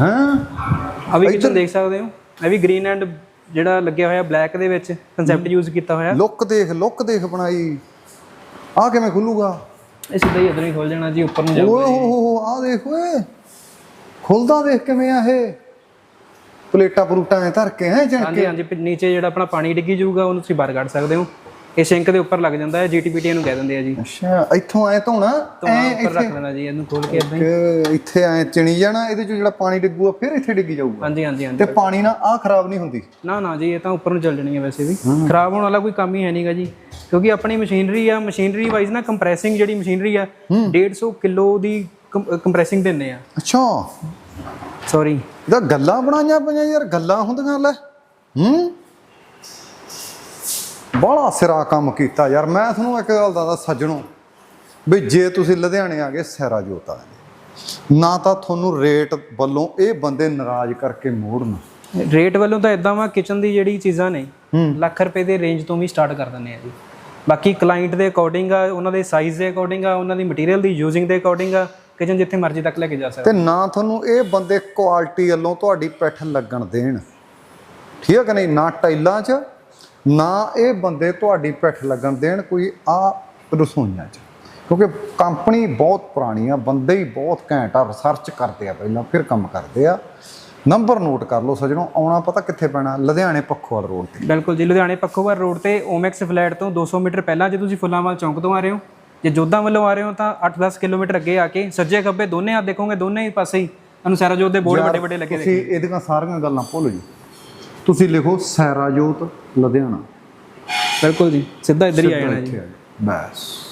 ਹੈਂ? ਵੀ ਕਿਚਨ ਦੇਖ ਸਕਦੇ ਹੋ? ਇਹ ਵੀ ਗ੍ਰੀਨ ਐਂਡ ਜਿਹੜਾ ਲੱਗਿਆ ਹੋਇਆ ਬਲੈਕ ਦੇ ਵਿੱਚ ਕਨਸੈਪਟ ਯੂਜ਼ ਕੀਤਾ ਹੋਇਆ। ਲੁੱਕ ਦੇਖ ਲੁੱਕ ਦੇਖ ਬਣਾਈ। ਆ ਕਿਵੇਂ ਖੁੱਲੂਗਾ? ਇਹ ਸਿੱਧਾ ਹੀ ਇਧਰ ਹੀ ਖੋਲ ਜਾਣਾ ਜੀ ਉੱਪਰ ਨੂੰ ਜਾਊਗਾ ਓਏ ਹੋ ਹੋ ਆ ਦੇਖ ਓਏ। ਖੁੱਲਦਾ ਦੇਖ ਕਿਵੇਂ ਆ ਇਹ। ਪਲੇਟਾਂ ਪਰੂਟਾਂ ਐ ਧਰ ਕੇ ਹੈ ਜਣ ਹਾਂਜੀ ਹਾਂਜੀ ਨੀਚੇ ਜਿਹੜਾ ਆਪਣਾ ਪਾਣੀ ਡਿੱਗੀ ਜਾਊਗਾ ਉਹਨੂੰ ਤੁਸੀਂ ਬਾਹਰ ਕੱਢ ਸਕਦੇ ਹੋ। ਇਹ ਸਿੰਕ ਦੇ ਉੱਪਰ ਲੱਗ ਜਾਂਦਾ ਹੈ ਜੀਟੀਪੀਟੀ ਨੂੰ ਕਹਿ ਦਿੰਦੇ ਆ ਜੀ। ਅੱਛਾ ਇੱਥੋਂ ਐ ਧੋਣਾ? ਤੋਂ ਉੱਪਰ ਰੱਖ ਦੇਣਾ ਜੀ ਇਹਨੂੰ ਖੋਲ ਕੇ ਇਦਾਂ ਹੀ। ਇੱਥੇ ਐ ਚਿਣੀ ਜਾਣਾ ਇਹਦੇ ਚ ਜਿਹੜਾ ਪਾਣੀ ਡਿੱਗੂਗਾ ਫਿਰ ਇੱਥੇ ਡਿੱਗੀ ਜਾਊਗਾ। ਹਾਂਜੀ ਹਾਂਜੀ ਹਾਂਜੀ। ਤੇ ਪਾਣੀ ਨਾਲ ਆ ਖਰਾਬ ਨਹੀਂ ਹੁੰਦੀ। ਨਾ ਨਾ ਜੀ ਇਹ ਤਾਂ ਉੱਪਰ ਨੂੰ ਚੱਲ ਜਣੀ ਹੈ ਵੈਸੇ ਵੀ। ਖਰਾਬ ਹੋਣ ਵਾਲਾ ਕੋਈ ਕੰਮ ਹੀ ਹੈ ਨਹੀਂਗਾ ਜੀ। ਕਿਉਂਕਿ ਆਪਣੀ ਮਸ਼ੀਨਰੀ ਆ ਮਸ਼ੀਨਰੀ ਵਾਈਜ਼ ਨਾ ਕੰਪਰੈਸਿੰਗ ਜਿਹੜੀ ਮਸ਼ੀਨਰੀ ਆ 150 ਕਿਲੋ ਦੀ ਕੰਪਰੈਸਿੰਗ ਦਿੰਦੇ ਆ। ਅੱਛਾ। ਸੌਰੀ ਇਹਦਾ ਗੱਲਾਂ ਬਣਾਈਆਂ ਪਈਆਂ ਯਾਰ ਗੱਲਾਂ ਹੁੰਦੀਆਂ ਲੈ। ਹੂੰ? ਬੜਾ ਸਿਰਾ ਕੰਮ ਕੀਤਾ ਯਾਰ ਮੈਂ ਤੁਹਾਨੂੰ ਇੱਕ ਗੱਲ ਦੱਸਦਾ ਸੱਜਣੋ ਵੀ ਜੇ ਤੁਸੀਂ ਲੁਧਿਆਣੇ ਆ ਗਏ ਸੈਰਾ ਜੋਤਾ ਨਾ ਤਾਂ ਤੁਹਾਨੂੰ ਰੇਟ ਵੱਲੋਂ ਇਹ ਬੰਦੇ ਨਾਰਾਜ਼ ਕਰਕੇ ਮੋੜਨ। ਰੇਟ ਵੱਲੋਂ ਤਾਂ ਇਦਾਂ ਵਾ ਕਿਚਨ ਦੀ ਜਿਹੜੀ ਚੀਜ਼ਾਂ ਨੇ ਲੱਖ ਰੁਪਏ ਦੇ ਰੇਂਜ ਤੋਂ ਵੀ ਸਟਾਰਟ ਕਰ ਦਿੰਦੇ ਆ ਜੀ। ਬਾਕੀ ਕਲਾਇੰਟ ਦੇ ਅਕੋਰਡਿੰਗ ਆ ਉਹਨਾਂ ਦੇ ਸਾਈਜ਼ ਦੇ ਅਕੋਰਡਿੰਗ ਆ ਉਹਨਾਂ ਦੀ ਮਟੀਰੀਅਲ ਦੀ ਯੂਜ਼ਿੰਗ ਦੇ ਅਕੋਰਡਿੰਗ ਆ ਕਿਚਨ ਜਿੱਥੇ ਮਰਜ਼ੀ ਤੱਕ ਲੈ ਕੇ ਜਾ ਸਕਦੇ। ਤੇ ਨਾ ਤੁਹਾਨੂੰ ਇਹ ਬੰਦੇ ਕੁਆਲਿਟੀ ਵੱਲੋਂ ਤੁਹਾਡੀ ਪਿੱਠ ਲੱਗਣ ਦੇਣ। ਠੀਕ ਹੈ ਕਿ ਨਹੀਂ? ਨਾ ਟਾਈਲਾਂ 'ਚ ਨਾ ਇਹ ਬੰਦੇ ਤੁਹਾਡੀ ਪਿੱਠ ਲੱਗਣ ਦੇਣ ਕੋਈ ਆ ਰਸੋਈਆਂ 'ਚ। ਕਿਉਂਕਿ ਕੰਪਨੀ ਬਹੁਤ ਪੁਰਾਣੀ ਆ ਬੰਦੇ ਹੀ ਬਹੁਤ ਘੈਂਟ ਆ ਰਿਸਰਚ ਕਰਦੇ ਆ ਪਹਿਲਾਂ ਫਿਰ ਕੰਮ ਕਰਦੇ ਆ। ਨੰਬਰ ਨੋਟ ਕਰ ਲਓ ਸਜਣੋ ਆਉਣਾ ਪਤਾ ਕਿੱਥੇ ਪੈਣਾ? ਲੁਧਿਆਣੇ ਪੱਖੋਵਾਲ ਰੋਡ ਤੇ। ਬਿਲਕੁਲ ਜੀ ਲੁਧਿਆਣੇ ਪੱਖੋਵਾਲ ਰੋਡ ਤੇ ਓਮੈਕਸ ਫਲੈਟ ਤੋਂ 200 ਮੀਟਰ ਪਹਿਲਾਂ ਜੇ ਤੁਸੀਂ ਫੁੱਲਾਂਵਾਲ ਚੌਂਕ ਤੋਂ ਆ ਰਹੇ ਹੋ ਜੇ ਜੋਧਾਂ ਵੱਲੋਂ ਆ ਰਹੇ ਹੋ ਤਾਂ 8-10 ਕਿਲੋਮੀਟਰ ਅੱਗੇ ਆ ਕੇ ਸੱਜੇ ਖੱਬੇ ਦੋਨੇ ਆ ਦੇਖੋਗੇ ਦੋਨੇ ਹੀ ਪਾਸੇ ਹੀ ਤੁਹਾਨੂੰ ਸੈਰਾਜੋਤ ਦੇ ਬੋਰਡ ਵੱਡੇ ਵੱਡੇ ਲੱਗੇ ਤੁਸੀਂ ਇਹਦੀਆਂ ਸਾਰੀਆਂ ਗੱਲਾਂ ਭੁੱਲ ਜੀ ਤੁਸੀਂ ਲਿਖੋ ਸੈਰਾਜੋਤ ਲੁਧਿਆਣਾ। ਬਿਲਕੁਲ ਜੀ ਸਿੱਧਾ ਇੱਧਰ ਹੀ ਆ ਜਾਣਾ ਜੀ। ਬਸ।